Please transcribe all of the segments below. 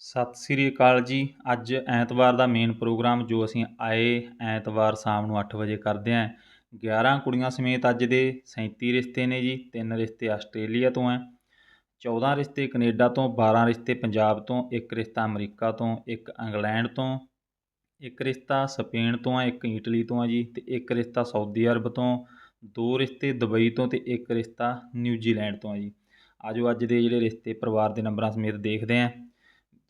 ਸਤਿ ਸ੍ਰੀ ਅਕਾਲ ਜੀ। ਅੱਜ ਐਤਵਾਰ ਦਾ ਮੇਨ ਪ੍ਰੋਗਰਾਮ ਜੋ ਅਸੀਂ ਆਏ ਐਤਵਾਰ ਸ਼ਾਮ ਨੂੰ ਅੱਠ ਵਜੇ ਕਰਦੇ ਹਾਂ। ਗਿਆਰ੍ਹਾਂ ਕੁੜੀਆਂ ਸਮੇਤ ਅੱਜ ਦੇ ਸੈਂਤੀ ਰਿਸ਼ਤੇ ਨੇ ਜੀ। ਤਿੰਨ ਰਿਸ਼ਤੇ ਆਸਟ੍ਰੇਲੀਆ ਤੋਂ ਹੈ। ਚੌਦ੍ਹਾਂ ਰਿਸ਼ਤੇ ਕਨੇਡਾ ਤੋਂ ਬਾਰ੍ਹਾਂ ਰਿਸ਼ਤੇ ਪੰਜਾਬ ਤੋਂ, ਇੱਕ ਰਿਸ਼ਤਾ ਅਮਰੀਕਾ ਤੋਂ, ਇੱਕ ਇੰਗਲੈਂਡ ਤੋਂ, ਇੱਕ ਰਿਸ਼ਤਾ ਸਪੇਨ ਤੋਂ ਹੈ, ਇੱਕ ਇਟਲੀ ਤੋਂ ਆ ਜੀ ਅਤੇ ਇੱਕ ਰਿਸ਼ਤਾ ਸਾਊਦੀ ਅਰਬ ਤੋਂ, ਦੋ ਰਿਸ਼ਤੇ ਦੁਬਈ ਤੋਂ ਅਤੇ ਇੱਕ ਰਿਸ਼ਤਾ ਨਿਊਜ਼ੀਲੈਂਡ ਤੋਂ ਆ ਜੀ। ਆਜੋ ਅੱਜ ਦੇ ਜਿਹੜੇ ਰਿਸ਼ਤੇ ਪਰਿਵਾਰ ਦੇ ਨੰਬਰਾਂ ਸਮੇਤ ਦੇਖਦੇ ਹਾਂ।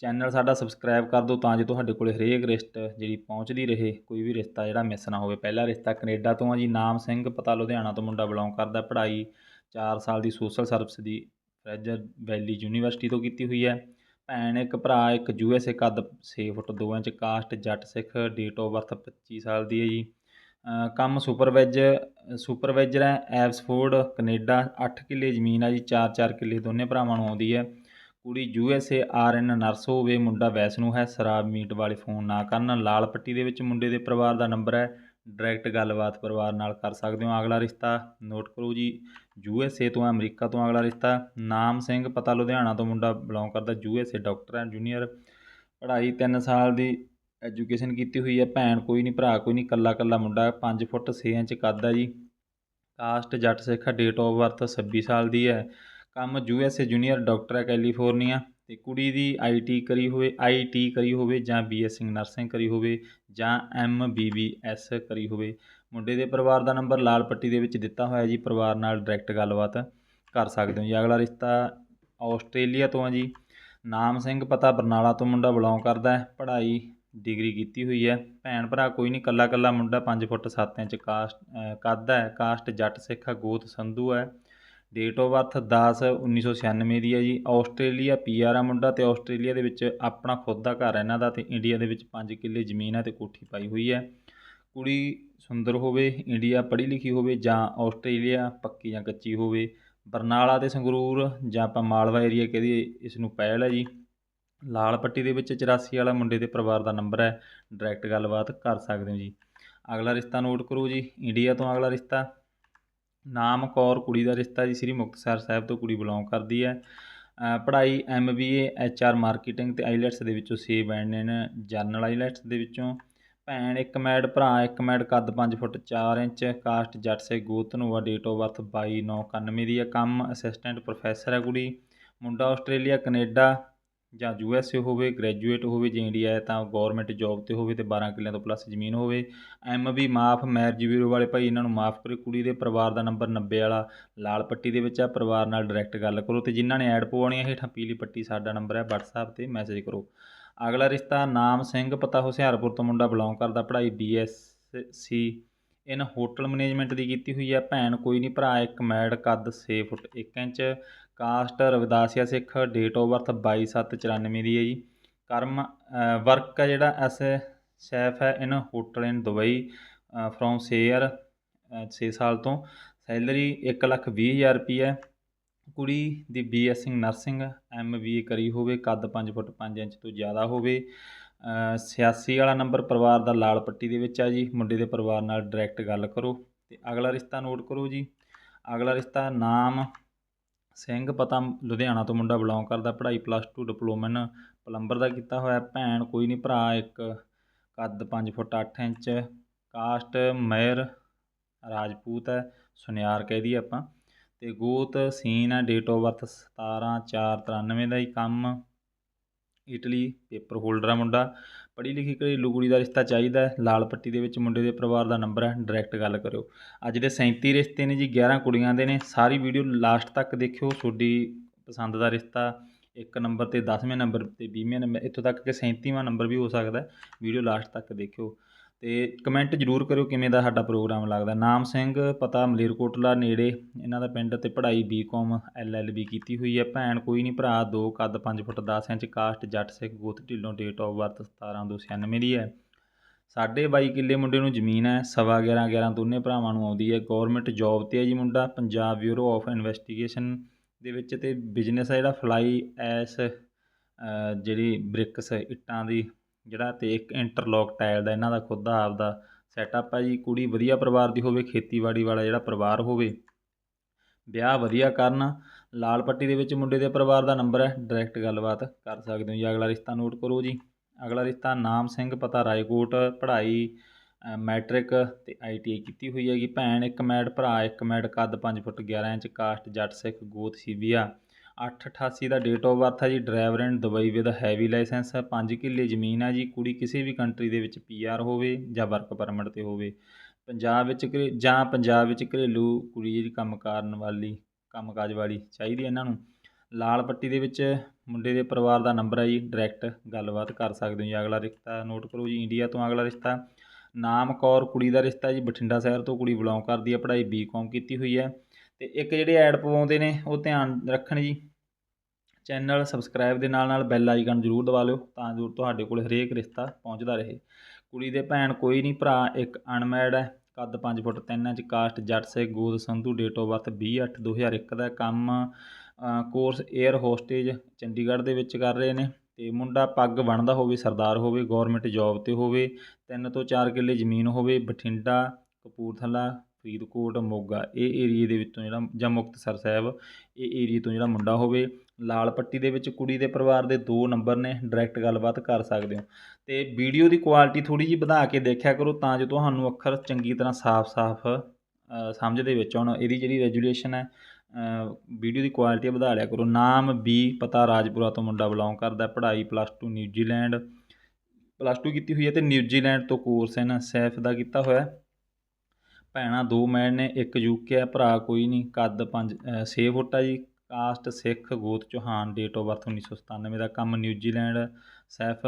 ਚੈਨਲ ਸਾਡਾ ਸਬਸਕ੍ਰਾਈਬ ਕਰ ਦਿਓ ਤਾਂ ਜੋ ਤੁਹਾਡੇ ਕੋਲ ਹਰੇਕ ਰਿਸ਼ਤ ਜਿਹੜੀ ਪਹੁੰਚਦੀ ਰਹੇ, ਕੋਈ ਵੀ ਰਿਸ਼ਤਾ ਜਿਹੜਾ ਮਿਸ ਨਾ ਹੋਵੇ। ਪਹਿਲਾ ਰਿਸ਼ਤਾ ਕੈਨੇਡਾ ਤੋਂ ਆ ਜੀ, ਨਾਮ ਸਿੰਘ, ਪਤਾ ਲੁਧਿਆਣਾ ਤੋਂ ਮੁੰਡਾ ਬਿਲੋਂਗ ਕਰਦਾ, ਪੜ੍ਹਾਈ 4 ਸਾਲ ਦੀ ਸੋਸ਼ਲ ਸਰਵਿਸ ਦੀ ਫਰੈਜਰ ਵੈਲੀ ਯੂਨੀਵਰਸਿਟੀ ਤੋਂ ਕੀਤੀ ਹੋਈ ਹੈ। ਭੈਣ, ਇੱਕ ਭਰਾ, ਇੱਕ ਯੂ ਐਸ ਏ ਕੱਦ 6 ਫੁੱਟ 2 inch caste Jatt, Sikh date of birth 25 ਸਾਲ ਦੀ ਹੈ ਜੀ। ਕੰਮ ਸੁਪਰਵਾਈਜ਼ ਸੁਪਰਵਾਈਜ਼ਰ ਹੈ ਐਬਸਫੋਰਡ ਕੈਨੇਡਾ 8 ਕਿੱਲੇ ਜ਼ਮੀਨ ਆ ਜੀ 4-4 ਕਿੱਲੇ ਦੋਨੇ ਭਰਾਵਾਂ ਨੂੰ ਆਉਂਦੀ ਹੈ। ਕੁੜੀ U S A R N nurse ਹੋਵੇ, ਮੁੰਡਾ ਵੈਸਨੂੰ ਹੈ, ਸ਼ਰਾਬ ਮੀਟ ਵਾਲੇ ਫੋਨ ਨਾ ਕਰਨ। ਲਾਲ ਪੱਟੀ ਦੇ ਵਿੱਚ ਮੁੰਡੇ ਦੇ ਪਰਿਵਾਰ ਦਾ ਨੰਬਰ ਹੈ, ਡਾਇਰੈਕਟ ਗੱਲਬਾਤ ਪਰਿਵਾਰ ਨਾਲ ਕਰ ਸਕਦੇ ਹੋ। ਅਗਲਾ ਰਿਸ਼ਤਾ ਨੋਟ ਕਰੋ ਜੀ, ਯੂ ਐਸ ਏ ਤੋਂ ਅਮਰੀਕਾ ਤੋਂ ਅਗਲਾ ਰਿਸ਼ਤਾ। ਨਾਮ ਸਿੰਘ, ਪਤਾ ਲੁਧਿਆਣਾ ਤੋਂ ਮੁੰਡਾ ਬਿਲੋਂਗ ਕਰਦਾ ਯੂ ਐਸ ਏ, ਡਾਕਟਰ ਹੈ ਜੂਨੀਅਰ। ਪੜ੍ਹਾਈ 3 ਸਾਲ ਦੀ, ਐਜੂਕੇਸ਼ਨ ਕੀਤੀ ਹੋਈ ਹੈ। ਭੈਣ ਕੋਈ ਨਹੀਂ, ਭਰਾ ਕੋਈ ਨਹੀਂ ਕੱਲਾ ਕੱਲਾ ਮੁੰਡਾ 5 ਫੁੱਟ 6 ਇੰਚ ਕੱਦ ਹੈ ਜੀ। Caste Jatt Sikh, date of birth 26 ਸਾਲ ਦੀ ਹੈ। ਕੰਮ U S A junior doctor ਹੈ ਕੈਲੀਫੋਰਨੀਆ ਅਤੇ ਕੁੜੀ ਦੀ ਆਈ ਟੀ ਕਰੀ ਹੋਵੇ ਆਈ ਟੀ ਕਰੀ ਹੋਵੇ ਜਾਂ ਬੀ ਐਸ ਸਿੰਘ ਨਰਸਿੰਗ ਕਰੀ ਹੋਵੇ ਜਾਂ ਐਮ ਬੀ ਬੀ ਐਸ ਕਰੀ ਹੋਵੇ। ਮੁੰਡੇ ਦੇ ਪਰਿਵਾਰ ਦਾ ਨੰਬਰ ਲਾਲ ਪੱਟੀ ਦੇ ਵਿੱਚ ਦਿੱਤਾ ਹੋਇਆ ਜੀ, ਪਰਿਵਾਰ ਨਾਲ ਡਾਇਰੈਕਟ ਗੱਲਬਾਤ ਕਰ ਸਕਦੇ ਹੋ ਜੀ। ਅਗਲਾ ਰਿਸ਼ਤਾ ਆਸਟ੍ਰੇਲੀਆ ਤੋਂ ਆ ਜੀ। ਨਾਮ ਸਿੰਘ ਪਤਾ ਬਰਨਾਲਾ ਤੋਂ ਮੁੰਡਾ ਬਿਲੋਂਗ ਕਰਦਾ ਹੈ, ਪੜ੍ਹਾਈ ਡਿਗਰੀ ਕੀਤੀ ਹੋਈ ਹੈ। ਭੈਣ ਭਰਾ ਕੋਈ ਨਹੀਂ ਕੱਲਾ ਕੱਲਾ ਮੁੰਡਾ 5 ਫੁੱਟ 7 ਇੰਚ ਕਾਸਟ ਕੱਦ ਹੈ, ਕਾਸਟ ਜੱਟ ਸਿੱਖ ਹੈ ਗੋਤ ਸੰਧੂ ਹੈ। ਡੇਟ ਆਫ ਬਰਥ 10 1996 ਦੀ ਹੈ ਜੀ। ਆਸਟ੍ਰੇਲੀਆ ਪੀਆਰ ਆ ਮੁੰਡਾ ਤੇ ਆਸਟ੍ਰੇਲੀਆ ਦੇ ਵਿੱਚ ਆਪਣਾ ਖੁਦ ਦਾ ਘਰ ਹੈ ਇਹਨਾਂ ਦਾ ਤੇ ਇੰਡੀਆ ਦੇ ਵਿੱਚ 5 ਕਿੱਲੇ ਜ਼ਮੀਨ ਹੈ ਤੇ ਕੋਠੀ ਪਾਈ ਹੋਈ ਹੈ। ਕੁੜੀ ਸੁੰਦਰ ਹੋਵੇ, ਇੰਡੀਆ ਪੜ੍ਹੀ ਲਿਖੀ ਹੋਵੇ ਜਾਂ ਆਸਟ੍ਰੇਲੀਆ ਪੱਕੀ ਜਾਂ ਕੱਚੀ ਹੋਵੇ, ਬਰਨਾਲਾ ਤੇ ਸੰਗਰੂਰ ਜਾਂ ਆਪਾਂ ਮਾਲਵਾ ਏਰੀਆ ਕਹਦੇ ਇਸ ਨੂੰ ਪਹਿਲ ਹੈ ਜੀ। ਲਾਲ ਪੱਟੀ ਦੇ ਵਿੱਚ 84 ਵਾਲਾ ਮੁੰਡੇ ਦੇ ਪਰਿਵਾਰ ਦਾ ਨੰਬਰ ਹੈ। ਡਾਇਰੈਕਟ ਗੱਲਬਾਤ ਕਰ ਸਕਦੇ ਹੋ ਜੀ। ਅਗਲਾ ਰਿਸ਼ਤਾ ਨੋਟ ਕਰੋ ਜੀ। ਇੰਡੀਆ ਤੋਂ ਅਗਲਾ ਰਿਸ਼ਤਾ। ਨਾਮ ਕੌਰ, ਕੁੜੀ ਦਾ ਰਿਸ਼ਤਾ ਜੀ, ਸ੍ਰੀ ਮੁਕਤਸਰ ਸਾਹਿਬ ਤੋਂ ਕੁੜੀ ਬਿਲੋਂਗ ਕਰਦੀ ਹੈ। ਪੜ੍ਹਾਈ M B A, H R marketing ਤੇ ਆਈਲੈਟਸ ਦੇ ਵਿੱਚੋਂ ਛੇ ਬੈਂਡ ਨੇ ਜਰਨਲ ਆਈਲੈਟਸ ਦੇ ਵਿੱਚੋਂ। ਭੈਣ ਇੱਕ ਮੈਡ, ਭਰਾ ਇੱਕ ਮੈਡ, ਕੱਦ 5 ਫੁੱਟ 4 ਇੰਚ, ਕਾਸਟ ਜੱਟ ਸੇ ਗੋਤਨੂਆ ਡੇਟ ਆਫ ਬਰਥ 22/9/91 ਦੀ ਹੈ ਕੰਮ। ਅਸਿਸਟੈਂਟ ਪ੍ਰੋਫੈਸਰ ਹੈ ਕੁੜੀ। ਮੁੰਡਾ ਆਸਟ੍ਰੇਲੀਆ, ਕੈਨੇਡਾ। ਜਾਂ ਯੂ ਐਸ ਏ ਹੋਵੇ ਗ੍ਰੈਜੂਏਟ ਹੋਵੇ ਜੇ ਇੰਡੀਆ ਹੈ ਤਾਂ ਗੌਰਮੈਂਟ ਜੌਬ 'ਤੇ ਹੋਵੇ ਅਤੇ ਬਾਰ੍ਹਾਂ ਕਿੱਲਿਆਂ ਤੋਂ ਪਲੱਸ ਜ਼ਮੀਨ ਹੋਵੇ। ਐਮ ਵੀ ਮਾਫ ਮੈਰਿਜ ਬਿਊਰੋ ਵਾਲੇ ਭਾਈ, ਇਹਨਾਂ ਨੂੰ ਮਾਫ ਕਰੇ। ਕੁੜੀ ਦੇ ਪਰਿਵਾਰ ਦਾ ਨੰਬਰ ਨੱਬੇ ਵਾਲਾ ਲਾਲ ਪੱਟੀ ਦੇ ਵਿੱਚ ਆ, ਪਰਿਵਾਰ ਨਾਲ ਡਾਇਰੈਕਟ ਗੱਲ ਕਰੋ ਅਤੇ ਜਿਨ੍ਹਾਂ ਨੇ ਐਡ ਪਵਾਉਣੀ ਹੈ ਹੇਠਾਂ ਪੀਲੀ ਪੱਟੀ ਸਾਡਾ ਨੰਬਰ ਹੈ ਵਟਸਐਪ 'ਤੇ ਮੈਸੇਜ ਕਰੋ। ਅਗਲਾ ਰਿਸ਼ਤਾ ਨਾਮ ਸਿੰਘ, ਪਤਾ ਹੁਸ਼ਿਆਰਪੁਰ ਤੋਂ ਮੁੰਡਾ ਬਿਲੋਂਗ ਕਰਦਾ, ਪੜ੍ਹਾਈ B S C in hotel management ਦੀ ਕੀਤੀ ਹੋਈ ਹੈ। ਭੈਣ ਕੋਈ ਨਹੀਂ, ਭਰਾ ਇੱਕ ਮੈਡ ਕੱਦ 6 foot 1 inch caste Ravidasia Sikh date of birth 22/7/94 ਦੀ ਹੈ ਜੀ। ਕਰਮ ਵਰਕ ਹੈ ਜਿਹੜਾ ਐਸ ਸ਼ੈਫ ਹੈ in hotel in Dubai from share 6 ਸਾਲ ਤੋਂ। ਸੈਲਰੀ 1 ਲੱਖ ਵੀਹ ਹਜ਼ਾਰ ਰੁਪਈਆ ਕੁੜੀ ਦੀ ਬੀ ਐਸ ਸਿੰਘ ਨਰਸਿੰਗ ਐਮ ਬੀ ਏ ਕਰੀ ਹੋਵੇ, ਕੱਦ 5 ਫੁੱਟ 5 ਇੰਚ ਤੋਂ ਜ਼ਿਆਦਾ ਹੋਵੇ। 86 ਵਾਲਾ ਨੰਬਰ ਪਰਿਵਾਰ ਦਾ ਲਾਲ ਪੱਟੀ ਦੇ ਵਿੱਚ ਆ ਜੀ। ਮੁੰਡੇ ਦੇ ਪਰਿਵਾਰ ਨਾਲ ਡਾਇਰੈਕਟ ਗੱਲ ਕਰੋ। ਤੇ ਅਗਲਾ ਰਿਸ਼ਤਾ ਨੋਟ ਕਰੋ ਜੀ। ਅਗਲਾ ਰਿਸ਼ਤਾ ਨਾਮ ਸਿੰਘ ਪਤਾ ਲੁਧਿਆਣਾ ਤੋਂ ਮੁੰਡਾ ਬਿਲੋਂਗ ਕਰਦਾ, ਪੜ੍ਹਾਈ ਪਲੱਸ 2 ਡਿਪਲੋਮਾ ਪਲੰਬਰ ਦਾ ਕੀਤਾ ਹੋਇਆ, ਭੈਣ ਕੋਈ ਨਹੀਂ ਭਰਾ, ਇੱਕ ਕੱਦ 5 foot 8 inch caste Mehar Rajput ਹੈ, ਸੁਨਿਆਰ ਕਹਿ ਦਈਏ ਆਪਾਂ, ਤੇ ਗੋਤ ਸੀਨ ਹੈ ਡੇਟ ਆਫ ਬਰਥ 17 4 93 ਦਾ ਹੀ ਕੰਮ, ਇਟਲੀ ਪੇਪਰ ਹੋਲਡਰ ਆ ਮੁੰਡਾ ਪੜ੍ਹੀ ਲਿਖੀ ਘਰੇਲੂ ਕੁੜੀ ਦਾ ਰਿਸ਼ਤਾ ਚਾਹੀਦਾ ਹੈ। ਲਾਲ ਪੱਟੀ ਦੇ ਵਿੱਚ ਮੁੰਡੇ ਦੇ ਪਰਿਵਾਰ ਦਾ ਨੰਬਰ ਹੈ। ਡਾਇਰੈਕਟ ਗੱਲ ਕਰਿਓ। ਅੱਜ ਦੇ 37 ਰਿਸ਼ਤੇ ਨੇ ਜੀ 11 ਕੁੜੀਆਂ ਦੇ ਨੇ। ਸਾਰੀ ਵੀਡੀਓ ਲਾਸਟ ਤੱਕ ਦੇਖਿਓ। ਤੁਹਾਡੀ ਪਸੰਦ ਦਾ ਰਿਸ਼ਤਾ ਇੱਕ ਨੰਬਰ ਤੇ 10ਵੇਂ ਨੰਬਰ ਤੇ 20ਵੇਂ ਨੰਬਰ, ਇੱਥੋਂ ਤੱਕ ਕਿ 37ਵਾਂ ਨੰਬਰ ਵੀ ਹੋ ਸਕਦਾ ਵੀਡੀਓ ਲਾਸਟ ਤੱਕ ਦੇਖਿਓ। ਅਤੇ ਕਮੈਂਟ ਜ਼ਰੂਰ ਕਰਿਓ ਕਿਵੇਂ ਦਾ ਸਾਡਾ ਪ੍ਰੋਗਰਾਮ ਲੱਗਦਾ। ਨਾਮ ਸਿੰਘ, ਪਤਾ ਮਲੇਰਕੋਟਲਾ ਨੇੜੇ, ਇਹਨਾਂ ਦਾ ਪਿੰਡ ਅਤੇ ਪੜ੍ਹਾਈ ਬੀਕੌਮ ਐੱਲ ਐੱਲ ਬੀ ਕੀਤੀ ਹੋਈ ਹੈ। ਭੈਣ ਕੋਈ ਨਹੀਂ, ਭਰਾ ਦੋ, ਕੱਦ ਪੰਜ ਫੁੱਟ ਦਸ ਇੰਚ, ਕਾਸਟ, ਜੱਟ ਸਿੱਖ, ਗੋਤ, ਢਿੱਲੋਂ, ਡੇਟ ਆਫ ਬਰਥ 17296 ਦੀ ਹੈ। ਸਾਢੇ 22 ਕਿੱਲੇ ਮੁੰਡੇ ਨੂੰ ਜ਼ਮੀਨ ਹੈ, ਸਵਾ 11 11 ਦੋਨੇ ਭਰਾਵਾਂ ਨੂੰ ਆਉਂਦੀ ਹੈ। ਗਵਰਨਮੈਂਟ ਜੌਬ ਤੇ ਹੈ ਜੀ ਮੁੰਡਾ, ਪੰਜਾਬ ਬਿਊਰੋ ਆਫ ਇਨਵੈਸਟੀਗੇਸ਼ਨ ਦੇ ਵਿੱਚ ਤੇ ਬਿਜ਼ਨਸ ਹੈ ਜਿਹੜਾ ਫਲਾਈ ਐਸ ਜਿਹੜੀ ਬ੍ਰਿਕਸ ਇੱਟਾਂ ਦੀ ਜਿਹੜਾ ਅਤੇ ਇੱਕ ਇੰਟਰਲੋਕ ਟਾਇਲ ਦਾ ਇਹਨਾਂ ਦਾ ਖੁਦ ਦਾ ਆਪਦਾ ਸੈਟਅਪ ਹੈ ਜੀ ਕੁੜੀ ਵਧੀਆ ਪਰਿਵਾਰ ਦੀ ਹੋਵੇ ਖੇਤੀਬਾੜੀ ਵਾਲਾ ਜਿਹੜਾ ਪਰਿਵਾਰ ਹੋਵੇ ਵਿਆਹ ਵਧੀਆ ਕਰਨ ਲਾਲ ਪੱਟੀ ਦੇ ਵਿੱਚ ਮੁੰਡੇ ਦੇ ਪਰਿਵਾਰ ਦਾ ਨੰਬਰ ਹੈ ਡਾਇਰੈਕਟ ਗੱਲਬਾਤ ਕਰ ਸਕਦੇ ਹੋ ਜੀ। ਅਗਲਾ ਰਿਸ਼ਤਾ ਨੋਟ ਕਰੋ ਜੀ। ਅਗਲਾ ਰਿਸ਼ਤਾ ਨਾਮ ਸਿੰਘ ਪਤਾ ਰਾਏਕੋਟ ਪੜ੍ਹਾਈ ਅ, ਮੈਟ੍ਰਿਕ ਤੇ ਆਈਟੀਆਈ ਕੀਤੀ ਹੋਈ ਹੈਗੀ। ਭੈਣ ਇੱਕ ਮੈਡ ਭਰਾ ਇੱਕ ਮੈਡ ਕੱਦ 5 foot 11 inch caste Jatt Sikh ਗੋਤ ਸੀਬੀਆ। 888 ਦਾ ਡੇਟ ਆਫ ਬਰਥ ਹੈ ਜੀ driver and Dubai with heavy licence ਹੈ 5 ਕਿੱਲੇ ਜ਼ਮੀਨ ਹੈ ਜੀ, ਕੁੜੀ ਕਿਸੇ ਵੀ ਕੰਟਰੀ ਦੇ ਵਿੱਚ ਪੀਆਰ ਹੋਵੇ ਜਾਂ ਵਰਕ ਪਰਮਿਟ ਤੇ ਹੋਵੇ। ਪੰਜਾਬ ਵਿੱਚ ਘਰੇ- ਜਾਂ ਪੰਜਾਬ ਵਿੱਚ ਘਰੇਲੂ ਕੁੜੀ ਜਿਹੜੀ ਕੰਮ ਕਰਨ ਵਾਲੀ ਕੰਮਕਾਜ ਵਾਲੀ ਚਾਹੀਦੀ ਹੈ ਇਹਨਾਂ ਨੂੰ। ਲਾਲ ਪੱਟੀ ਦੇ ਵਿੱਚ ਮੁੰਡੇ ਦੇ ਪਰਿਵਾਰ ਦਾ ਨੰਬਰ ਹੈ ਜੀ ਡਾਇਰੈਕਟ ਗੱਲਬਾਤ ਕਰ ਸਕਦੇ ਹੋ ਜੀ। ਅਗਲਾ ਰਿਸ਼ਤਾ ਨੋਟ ਕਰੋ ਜੀ ਇੰਡੀਆ ਤੋਂ ਅਗਲਾ ਰਿਸ਼ਤਾ। ਨਾਮ ਕੌਰ ਕੁੜੀ ਦਾ ਰਿਸ਼ਤਾ ਜੀ, ਬਠਿੰਡਾ ਸ਼ਹਿਰ ਤੋਂ ਕੁੜੀ ਬਿਲੋਂਗ ਕਰਦੀ ਹੈ ਪੜ੍ਹਾਈ ਬੀਕਾਮ ਕੀਤੀ ਹੋਈ ਹੈ ਤੇ ਇੱਕ ਜਿਹੜੇ ਐਡ ਪਵਾਉਂਦੇ ਨੇ, ਉਹ ਧਿਆਨ ਰੱਖਣ ਜੀ। ਚੈਨਲ ਸਬਸਕ੍ਰਾਈਬ ਦੇ ਨਾਲ ਨਾਲ ਬੈਲ ਆਈਕਨ ਜ਼ਰੂਰ ਦਬਾ ਲਿਓ ਤਾਂ ਜੋ ਤੁਹਾਡੇ ਕੋਲ ਹਰੇਕ ਰਿਸ਼ਤਾ ਪਹੁੰਚਦਾ ਰਹੇ। ਕੁੜੀ ਦੇ ਭੈਣ ਕੋਈ ਨਹੀਂ, ਭਰਾ ਇੱਕ ਅਨਮੈਡ ਹੈ। ਕੱਦ 5 ਫੁੱਟ 3 ਇੰਚ, ਕਾਸਟ ਜੱਟ ਸੇ ਗੋਦ ਸੰਧੂ, ਡੇਟ ਆਫ ਬਰਥ 20/8/2001 ਦਾ ਕੰਮ ਕੋਰਸ 에ਅਰ ਹੋਸਟੇਜ ਚੰਡੀਗੜ੍ਹ ਦੇ ਵਿੱਚ ਕਰ ਰਹੇ ਨੇ। ਤੇ ਮੁੰਡਾ ਪੱਗ ਬਣਦਾ ਹੋਵੇ, ਸਰਦਾਰ ਹੋਵੇ ਗਵਰਨਮੈਂਟ ਜੌਬ ਤੇ ਹੋਵੇ, ਤਿੰਨ ਤੋਂ ਚਾਰ ਕਿੱਲੇ ਜ਼ਮੀਨ ਹੋਵੇ, ਬਠਿੰਡਾ, ਕਪੂਰਥਲਾ ਫਰੀਦਕੋਟ ਮੋਗਾ ਇਹ ਏਰੀਏ ਦੇ ਵਿੱਚੋਂ ਜਿਹੜਾ ਜਾਂ ਮੁਕਤਸਰ ਸਾਹਿਬ ਇਹ ਏਰੀਏ ਤੋਂ ਜਿਹੜਾ ਮੁੰਡਾ ਹੋਵੇ ਲਾਲ ਪੱਟੀ ਦੇ ਵਿੱਚ ਕੁੜੀ ਦੇ ਪਰਿਵਾਰ ਦੇ ਦੋ ਨੰਬਰ ਨੇ ਡਾਇਰੈਕਟ ਗੱਲਬਾਤ ਕਰ ਸਕਦੇ ਹੋ। ਤੇ ਵੀਡੀਓ ਦੀ ਕੁਆਲਿਟੀ ਥੋੜੀ ਜਿਹੀ ਵਧਾ ਕੇ ਦੇਖਿਆ ਕਰੋ ਤਾਂ ਜੋ ਤੁਹਾਨੂੰ ਅੱਖਰ ਚੰਗੀ ਤਰ੍ਹਾਂ ਸਾਫ਼-ਸਾਫ਼ ਅ, ਸਮਝ ਦੇ ਵਿੱਚ ਆਉਣ। ਇਹਦੀ ਜਿਹੜੀ ਰੈਜੂਲੇਸ਼ਨ ਹੈ ਵੀਡੀਓ ਦੀ ਕੁਆਲਿਟੀ ਵਧਾ ਲਿਆ ਕਰੋ। ਨਾਮ ਬੀ ਪਤਾ ਰਾਜਪੁਰਾ ਤੋਂ ਮੁੰਡਾ ਬਿਲੋਂਗ ਕਰਦਾ ਪੜ੍ਹਾਈ ਪਲੱਸ 2 ਨਿਊਜ਼ੀਲੈਂਡ। ਪਲੱਸ 2 ਕੀਤੀ ਹੋਈ ਹੈ ਤੇ ਨਿਊਜ਼ੀਲੈਂਡ ਤੋਂ ਕੋਰਸ ਇਹਨਾਂ ਸੈਫ ਦਾ ਕੀਤਾ ਹੋਇਆ। ਭੈਣਾਂ ਦੋ ਮੈਨ ਨੇ, ਇੱਕ ਯੂਕੇ ਹੈ ਭਰਾ ਕੋਈ ਨਹੀਂ। ਕੱਦ 5 6 ਫੁੱਟ ਆ ਜੀ। ਕਾਸਟ ਸਿੱਖ ਗੋਤ ਚੌਹਾਨ ਡੇਟ ਆਫ ਬਰਥ 1997 ਦਾ ਕੰਮ ਨਿਊਜ਼ੀਲੈਂਡ, ਸੈਫ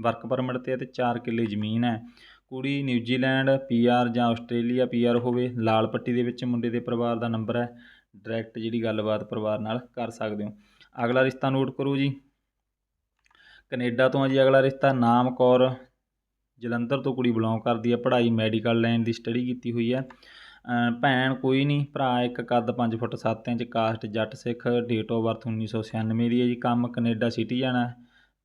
ਵਰਕ ਪਰਮਿਟ ਤੇ ਹੈ ਤੇ 4 ਕਿੱਲੇ ਜ਼ਮੀਨ ਹੈ। ਕੁੜੀ ਨਿਊਜ਼ੀਲੈਂਡ ਪੀਆਰ ਜਾਂ ਆਸਟ੍ਰੇਲੀਆ ਪੀਆਰ ਹੋਵੇ, ਲਾਲ ਪੱਟੀ ਦੇ ਵਿੱਚ ਮੁੰਡੇ ਦੇ ਪਰਿਵਾਰ ਦਾ ਨੰਬਰ ਹੈ। ਡਾਇਰੈਕਟ ਜਿਹੜੀ ਗੱਲਬਾਤ ਪਰਿਵਾਰ ਨਾਲ ਕਰ ਸਕਦੇ ਹੋ। ਅਗਲਾ ਰਿਸ਼ਤਾ ਨੋਟ ਕਰੋ ਜੀ। ਕੈਨੇਡਾ ਤੋਂ ਆ ਜੀ ਅਗਲਾ ਰਿਸ਼ਤਾ, ਨਾਮ ਕੌਰ ਜਲੰਧਰ ਤੋਂ ਕੁੜੀ ਬਿਲੋਂਗ ਕਰਦੀ ਹੈ ਪੜ੍ਹਾਈ ਮੈਡੀਕਲ ਲਾਈਨ ਦੀ ਸਟੱਡੀ ਕੀਤੀ ਹੋਈ ਹੈ ਭੈਣ ਕੋਈ ਨਹੀਂ ਭਰਾ ਇੱਕ ਕੱਦ 5 foot 7 inch, caste Jatt Sikh date of birth 1996 ਦੀ ਹੈ ਜੀ। ਕੰਮ ਕੈਨੇਡਾ ਸਿਟੀਜ਼ਨ ਹੈ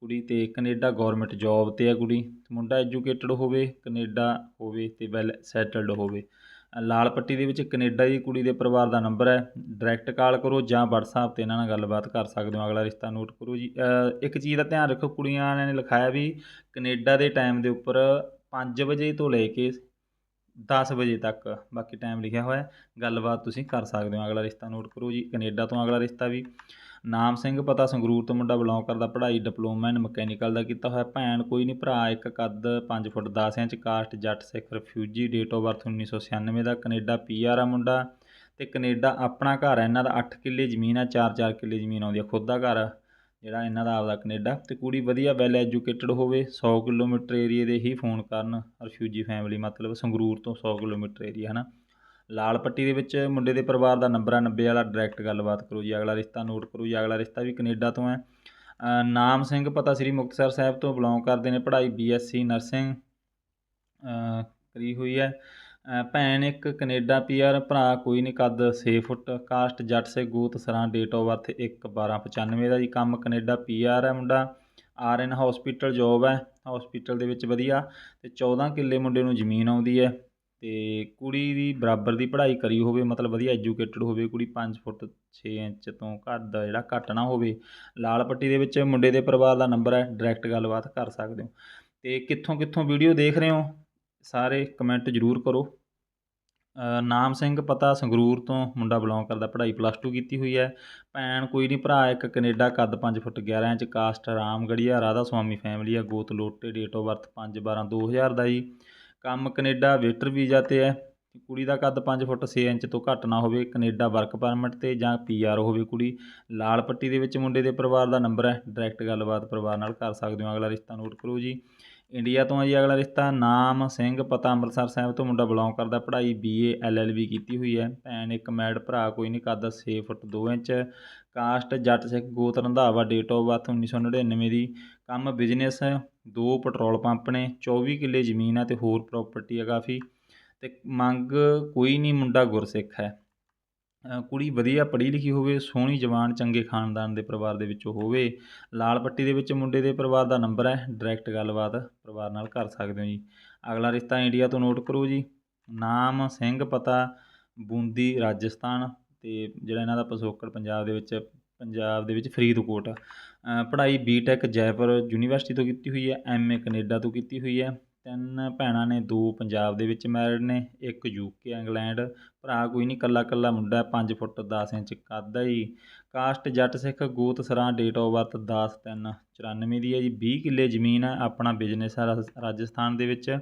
ਕੁੜੀ ਤੇ ਕੈਨੇਡਾ ਗਵਰਨਮੈਂਟ ਜੌਬ ਤੇ ਹੈ ਕੁੜੀ। ਮੁੰਡਾ ਐਜੂਕੇਟਡ ਹੋਵੇ, ਕੈਨੇਡਾ ਹੋਵੇ ਤੇ ਵੈਲ ਸੈਟਲਡ ਹੋਵੇ। ਲਾਲ ਪੱਟੀ ਦੇ ਵਿੱਚ ਕੈਨੇਡਾ ਦੀ ਕੁੜੀ ਦੇ ਪਰਿਵਾਰ ਦਾ ਨੰਬਰ ਹੈ। ਡਾਇਰੈਕਟ ਕਾਲ ਕਰੋ ਜਾਂ WhatsApp ਤੇ ਇਹਨਾਂ ਨਾਲ ਗੱਲਬਾਤ ਕਰ ਸਕਦੇ ਹੋ। ਅਗਲਾ ਰਿਸ਼ਤਾ ਨੋਟ ਕਰੋ ਜੀ। ਇੱਕ ਚੀਜ਼ ਦਾ ਧਿਆਨ ਰੱਖੋ, ਕੁੜੀਆਂ ਨੇ ਲਿਖਾਇਆ ਵੀ ਕੈਨੇਡਾ ਦੇ ਟਾਈਮ ਦੇ ਉੱਪਰ 5 ਵਜੇ ਤੋਂ ਲੈ ਕੇ 10 ਵਜੇ ਤੱਕ ਬਾਕੀ ਟਾਈਮ ਲਿਖਿਆ ਹੋਇਆ ਗੱਲਬਾਤ ਤੁਸੀਂ ਕਰ ਸਕਦੇ ਹੋ। ਅਗਲਾ ਰਿਸ਼ਤਾ ਨੋਟ ਕਰੋ ਜੀ। ਕੈਨੇਡਾ ਤੋਂ ਅਗਲਾ ਰਿਸ਼ਤਾ ਵੀ। ਨਾਮ ਸਿੰਘ, ਪਤਾ ਸੰਗਰੂਰ ਤੋਂ ਮੁੰਡਾ ਬਿਲੋਂਗ ਕਰਦਾ, ਪੜ੍ਹਾਈ ਡਿਪਲੋਮਾ ਇਨ ਮਕੈਨੀਕਲ ਦਾ ਕੀਤਾ ਹੋਇਆ, ਭੈਣ ਕੋਈ ਨਹੀਂ, ਭਰਾ ਇੱਕ ਕੱਦ 5 ਫੁੱਟ 10 inch, caste Jatt Sikh refugee date of birth 1996 ਦਾ, ਕੈਨੇਡਾ ਪੀਆਰ ਆ ਮੁੰਡਾ ਤੇ ਕੈਨੇਡਾ ਆਪਣਾ ਘਰ ਹੈ ਇਹਨਾਂ ਦਾ 8 ਕਿੱਲੇ ਜ਼ਮੀਨ ਆ 4-4 ਕਿੱਲੇ ਜ਼ਮੀਨ ਆਉਂਦੀ ਆ, ਖੁਦ ਦਾ ਘਰ ਜਿਹੜਾ ਇਹਨਾਂ ਦਾ ਆਪਦਾ ਕੈਨੇਡਾ, ਤੇ ਕੁੜੀ ਵਧੀਆ ਵੈਲ ਐਜੂਕੇਟਡ ਹੋਵੇ 100 ਕਿਲੋਮੀਟਰ ਏਰੀਏ ਦੇ ਹੀ ਫੋਨ ਕਰਨ ਰਿਫਿਊਜੀ ਫੈਮਿਲੀ ਮਤਲਬ ਸੰਗਰੂਰ ਤੋਂ 100 ਕਿਲੋਮੀਟਰ ਏਰੀਆ ਹਨਾ। ਲਾਲ ਪੱਟੀ ਦੇ ਵਿੱਚ ਮੁੰਡੇ ਦੇ ਪਰਿਵਾਰ ਦਾ ਨੰਬਰ ਆ 90 ਵਾਲਾ ਡਾਇਰੈਕਟ ਗੱਲਬਾਤ ਕਰੋ ਜੀ, ਅਗਲਾ ਰਿਸ਼ਤਾ ਨੋਟ ਕਰੋ ਜੀ, ਅਗਲਾ ਰਿਸ਼ਤਾ ਵੀ ਕੈਨੇਡਾ ਤੋਂ ਹੈ। ਨਾਮ ਸਿੰਘ ਪਤਾ ਸ੍ਰੀ ਮੁਕਤਸਰ ਸਾਹਿਬ ਤੋਂ ਬਿਲੋਂਗ ਕਰਦੇ ਨੇ, ਪੜ੍ਹਾਈ ਬੀਐਸਸੀ ਨਰਸਿੰਗ ਕਰੀ ਹੋਈ ਹੈ। ਭੈਣ ਇੱਕ ਕੈਨੇਡਾ ਪੀਆਰ ਭਰਾ ਕੋਈ ਨਹੀਂ, ਕੱਦ 6 ਫੁੱਟ, ਕਾਸਟ, ਜੱਟ ਸੇ ਗੋਤ, ਸਰਾਂ ਡੇਟ ਆਫ ਬਰਥ 1 12 95 ਦਾ ਜੀ, ਕੰਮ ਕੈਨੇਡਾ ਪੀਆਰ ਹੈ ਮੁੰਡਾ। ਆਰ ਐਨ ਹਸਪੀਟਲ ਜੋਬ ਹੈ ਹਸਪੀਟਲ ਦੇ ਵਿੱਚ ਵਧੀਆ। ਤੇ 14 ਕਿੱਲੇ ਮੁੰਡੇ ਨੂੰ ਜ਼ਮੀਨ ਆਉਂਦੀ ਹੈ। ਅਤੇ ਕੁੜੀ ਦੀ ਬਰਾਬਰ ਦੀ ਪੜ੍ਹਾਈ ਕਰੀ ਹੋਵੇ, ਮਤਲਬ ਵਧੀਆ ਐਜੂਕੇਟਡ ਹੋਵੇ, ਕੁੜੀ ਪੰਜ ਫੁੱਟ ਛੇ ਇੰਚ ਤੋਂ ਘੱਟ ਦਾ ਜਿਹੜਾ ਘੱਟ ਨਾ ਹੋਵੇ, ਲਾਲ ਪੱਟੀ ਦੇ ਵਿੱਚ ਮੁੰਡੇ ਦੇ ਪਰਿਵਾਰ ਦਾ ਨੰਬਰ ਹੈ ਡਾਇਰੈਕਟ ਗੱਲਬਾਤ ਕਰ ਸਕਦੇ ਹੋ। ਅਤੇ ਕਿੱਥੋਂ ਕਿੱਥੋਂ ਵੀਡੀਓ ਦੇਖ ਰਹੇ ਹੋ, ਸਾਰੇ ਕਮੈਂਟ ਜ਼ਰੂਰ ਕਰੋ। ਨਾਮ ਸਿੰਘ ਪਤਾ ਸੰਗਰੂਰ ਤੋਂ ਮੁੰਡਾ ਬਿਲੋਂਗ ਕਰਦਾ, ਪੜ੍ਹਾਈ ਪਲੱਸ 2 ਕੀਤੀ ਹੋਈ ਹੈ। ਭੈਣ ਕੋਈ ਨਹੀਂ ਭਰਾ ਇੱਕ ਕੈਨੇਡਾ ਕੱਦ 5 foot 11 inch caste Ramgarhia Radha Soami family ਆ ਗੋਤ ਲੋਟੇ ਡੇਟ ਆਫ ਬਰਥ 5 12 2000 ਦਾ ਜੀ। ਕੰਮ ਕੈਨੇਡਾ ਵੇਟਰ ਵੀਜ਼ਾ ਤੇ ਹੈ। ਕੁੜੀ ਦਾ ਕੱਦ 5 ਫੁੱਟ 6 ਇੰਚ ਤੋਂ ਘੱਟ ਨਾ ਹੋਵੇ, ਕੈਨੇਡਾ ਵਰਕ ਪਰਮਿਟ ਤੇ ਜਾਂ ਪੀਆਰ ਹੋਵੇ ਕੁੜੀ। ਲਾਲ ਪੱਟੀ ਦੇ ਵਿੱਚ ਮੁੰਡੇ ਦੇ ਪਰਿਵਾਰ ਦਾ ਨੰਬਰ ਹੈ। ਡਾਇਰੈਕਟ ਗੱਲਬਾਤ ਪਰਿਵਾਰ ਨਾਲ ਕਰ ਸਕਦੇ ਹੋ। ਅਗਲਾ ਰਿਸ਼ਤਾ ਨੋਟ ਕਰੋ ਜੀ। ਇੰਡੀਆ ਤੋਂ ਹੈ ਜੀ ਅਗਲਾ ਰਿਸ਼ਤਾ। ਨਾਮ ਸਿੰਘ ਪਤਾ। ਅੰਮ੍ਰਿਤਸਰ ਸਾਹਿਬ ਤੋਂ ਮੁੰਡਾ ਬਿਲੋਂਗ ਕਰਦਾ। ਪੜ੍ਹਾਈ ਬੀਏ ਐਲਐਲਬੀ ਕੀਤੀ ਹੋਈ ਹੈ। ਭੈਣ ਇੱਕ ਮੈਡ ਭਰਾ, ਕੋਈ ਨਹੀਂ। ਕੱਦ 6 ਫੁੱਟ 2 ਇੰਚ। ਕਾਸਟ ਜੱਟ ਸਿੱਖ ਗੋਤ ਰੰਧਾਵਾ ਡੇਟ ਆਫ ਬਰਥ 1999 ਦੀ। ਕੰਮ ਬਿਜ਼ਨਸ ਦੋ ਪੈਟਰੋਲ ਪੰਪ ਨੇ 24 ਕਿੱਲੇ ਜ਼ਮੀਨ ਹੈ ਤੇ ਹੋਰ ਪ੍ਰਾਪਰਟੀ ਹੈ ਕਾਫੀ ਤੇ ਮੰਗ ਕੋਈ ਨਹੀਂ, ਮੁੰਡਾ ਗੁਰਸਿੱਖ ਹੈ। ਕੁੜੀ ਵਧੀਆ ਪੜ੍ਹੀ ਲਿਖੀ ਹੋਵੇ, ਸੋਹਣੀ ਜਵਾਨ, ਚੰਗੇ ਖਾਨਦਾਨ ਦੇ ਪਰਿਵਾਰ ਦੇ ਵਿੱਚੋਂ ਹੋਵੇ। ਲਾਲ ਪੱਟੀ ਦੇ ਵਿੱਚ ਮੁੰਡੇ ਦੇ ਪਰਿਵਾਰ ਦਾ ਨੰਬਰ ਹੈ ਡਾਇਰੈਕਟ ਗੱਲਬਾਤ ਪਰਿਵਾਰ ਨਾਲ ਕਰ ਸਕਦੇ ਹੋ ਜੀ। ਅਗਲਾ ਰਿਸ਼ਤਾ ਇੰਡੀਆ ਤੋਂ ਨੋਟ ਕਰੋ ਜੀ। ਨਾਮ, ਸਿੰਘ, ਪਤਾ, ਬੂੰਦੀ, ਰਾਜਸਥਾਨ ਤੇ ਜਿਹੜਾ ਇਹਨਾਂ ਦਾ ਪਿਛੋਕੜ ਪੰਜਾਬ ਦੇ ਵਿੱਚ ਪੰਜਾਬ ਦੇ ਵਿੱਚ ਫਰੀਦਕੋਟ। ਅ, ਪੜ੍ਹਾਈ ਬੀਟੈਕ ਜੈਪੁਰ ਯੂਨੀਵਰਸਿਟੀ ਤੋਂ ਕੀਤੀ ਹੋਈ ਹੈ ਐਮਏ ਕੈਨੇਡਾ ਤੋਂ ਕੀਤੀ ਹੋਈ ਹੈ। ਤਿੰਨ ਭੈਣਾਂ ਨੇ ਦੋ ਪੰਜਾਬ ਦੇ ਵਿੱਚ ਮੈਰਿਡ ਨੇ ਇੱਕ ਯੂਕੇ ਇੰਗਲੈਂਡ। ਭਰਾ ਕੋਈ ਨਹੀਂ ਕੱਲਾ ਕੱਲਾ ਮੁੰਡਾ 5 ਫੁੱਟ 10 ਇੰਚ ਕੱਦ ਹੈ ਜੀ। ਕਾਸਟ ਜੱਟ ਸਿੱਖ ਗੋਤ ਸਰਾਂ ਡੇਟ ਆਫ ਬਰਥ 10 3 94 ਦੀ ਹੈ ਜੀ। 20 ਕਿੱਲੇ ਜ਼ਮੀਨ ਹੈ ਆਪਣਾ ਬਿਜ਼ਨਸ ਹੈ ਰਾਜ- ਰਾਜਸਥਾਨ ਦੇ ਵਿੱਚ।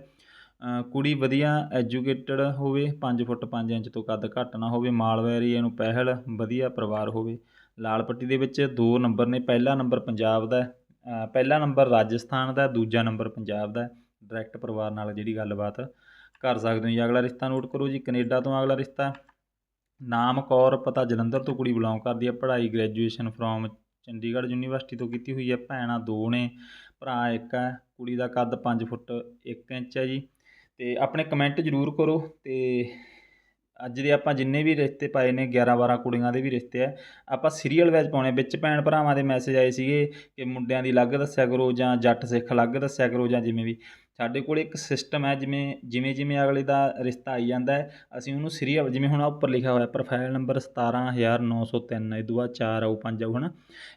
ਕੁੜੀ ਵਧੀਆ ਐਜੂਕੇਟਡ ਹੋਵੇ 5 ਫੁੱਟ 5 ਇੰਚ ਤੋਂ ਕੱਦ ਘੱਟ ਨਾ ਹੋਵੇ ਮਾਲਵਾ ਏਰੀਆ ਨੂੰ ਪਹਿਲ ਵਧੀਆ ਪਰਿਵਾਰ ਹੋਵੇ। ਲਾਲ ਪੱਟੀ ਦੇ ਵਿੱਚ ਦੋ ਨੰਬਰ ਨੇ, ਪਹਿਲਾ ਨੰਬਰ ਪੰਜਾਬ ਦਾ ਪਹਿਲਾ ਨੰਬਰ ਰਾਜਸਥਾਨ ਦਾ ਦੂਜਾ ਨੰਬਰ ਪੰਜਾਬ ਦਾ ਡਾਇਰੈਕਟ ਪਰਿਵਾਰ ਨਾਲ ਜਿਹੜੀ ਗੱਲਬਾਤ ਕਰ ਸਕਦੇ ਹੋ ਜੀ। ਅਗਲਾ ਰਿਸ਼ਤਾ ਨੋਟ ਕਰੋ ਜੀ, ਕੈਨੇਡਾ ਤੋਂ ਅਗਲਾ ਰਿਸ਼ਤਾ। ਨਾਮ ਕੌਰ, ਪਤਾ ਜਲੰਧਰ ਤੋਂ ਕੁੜੀ ਬਿਲੋਂਗ ਕਰਦੀ ਹੈ। ਪੜ੍ਹਾਈ ਗ੍ਰੈਜੂਏਸ਼ਨ ਫਰੋਮ ਚੰਡੀਗੜ੍ਹ ਯੂਨੀਵਰਸਿਟੀ ਤੋਂ ਕੀਤੀ ਹੋਈ ਹੈ। ਭੈਣਾਂ ਦੋ ਨੇ, ਭਰਾ ਇੱਕ ਹੈ, ਕੁੜੀ ਦਾ ਕੱਦ 5 ਫੁੱਟ 1 ਇੰਚ ਹੈ ਜੀ। ਤੇ ਆਪਣੇ ਕਮੈਂਟ ਜ਼ਰੂਰ ਕਰੋ ਤੇ ਅੱਜ ਦੇ ਆਪਾਂ ਜਿੰਨੇ ਵੀ ਰਿਸ਼ਤੇ ਪਾਏ ਨੇ 11 12 ਕੁੜੀਆਂ ਦੇ ਵੀ ਰਿਸ਼ਤੇ ਆ, ਆਪਾਂ ਸੀਰੀਅਲ ਵਾਈਜ਼ ਪਾਉਣੇ। ਵਿੱਚ ਭੈਣ ਭਰਾਵਾਂ ਦੇ ਮੈਸੇਜ ਆਏ ਸੀਗੇ ਕਿ ਮੁੰਡਿਆਂ ਦੀ ਅਲੱਗ ਦੱਸਿਆ ਕਰੋ ਜਾਂ ਜੱਟ ਸਿੱਖ ਅਲੱਗ ਦੱਸਿਆ ਕਰੋ ਜਾਂ ਜਿਵੇਂ ਵੀ। ਸਾਡੇ ਕੋਲ ਇੱਕ ਸਿਸਟਮ ਹੈ ਜਿਵੇਂ ਜਿਵੇਂ ਜਿਵੇਂ ਅਗਲੇ ਦਾ ਰਿਸ਼ਤਾ ਆਈ ਜਾਂਦਾ ਹੈ, ਅਸੀਂ ਉਹਨੂੰ ਸੀਰੀਅਲ ਜਿਵੇਂ ਹੁਣ ਆਹ ਉੱਪਰ ਲਿਖਿਆ ਹੋਇਆ ਪ੍ਰੋਫਾਈਲ ਨੰਬਰ 17903 ਇਹ ਦੂਆ ਬਾਅਦ 4 ਆਊ 5 ਆਊ ਹਨਾ।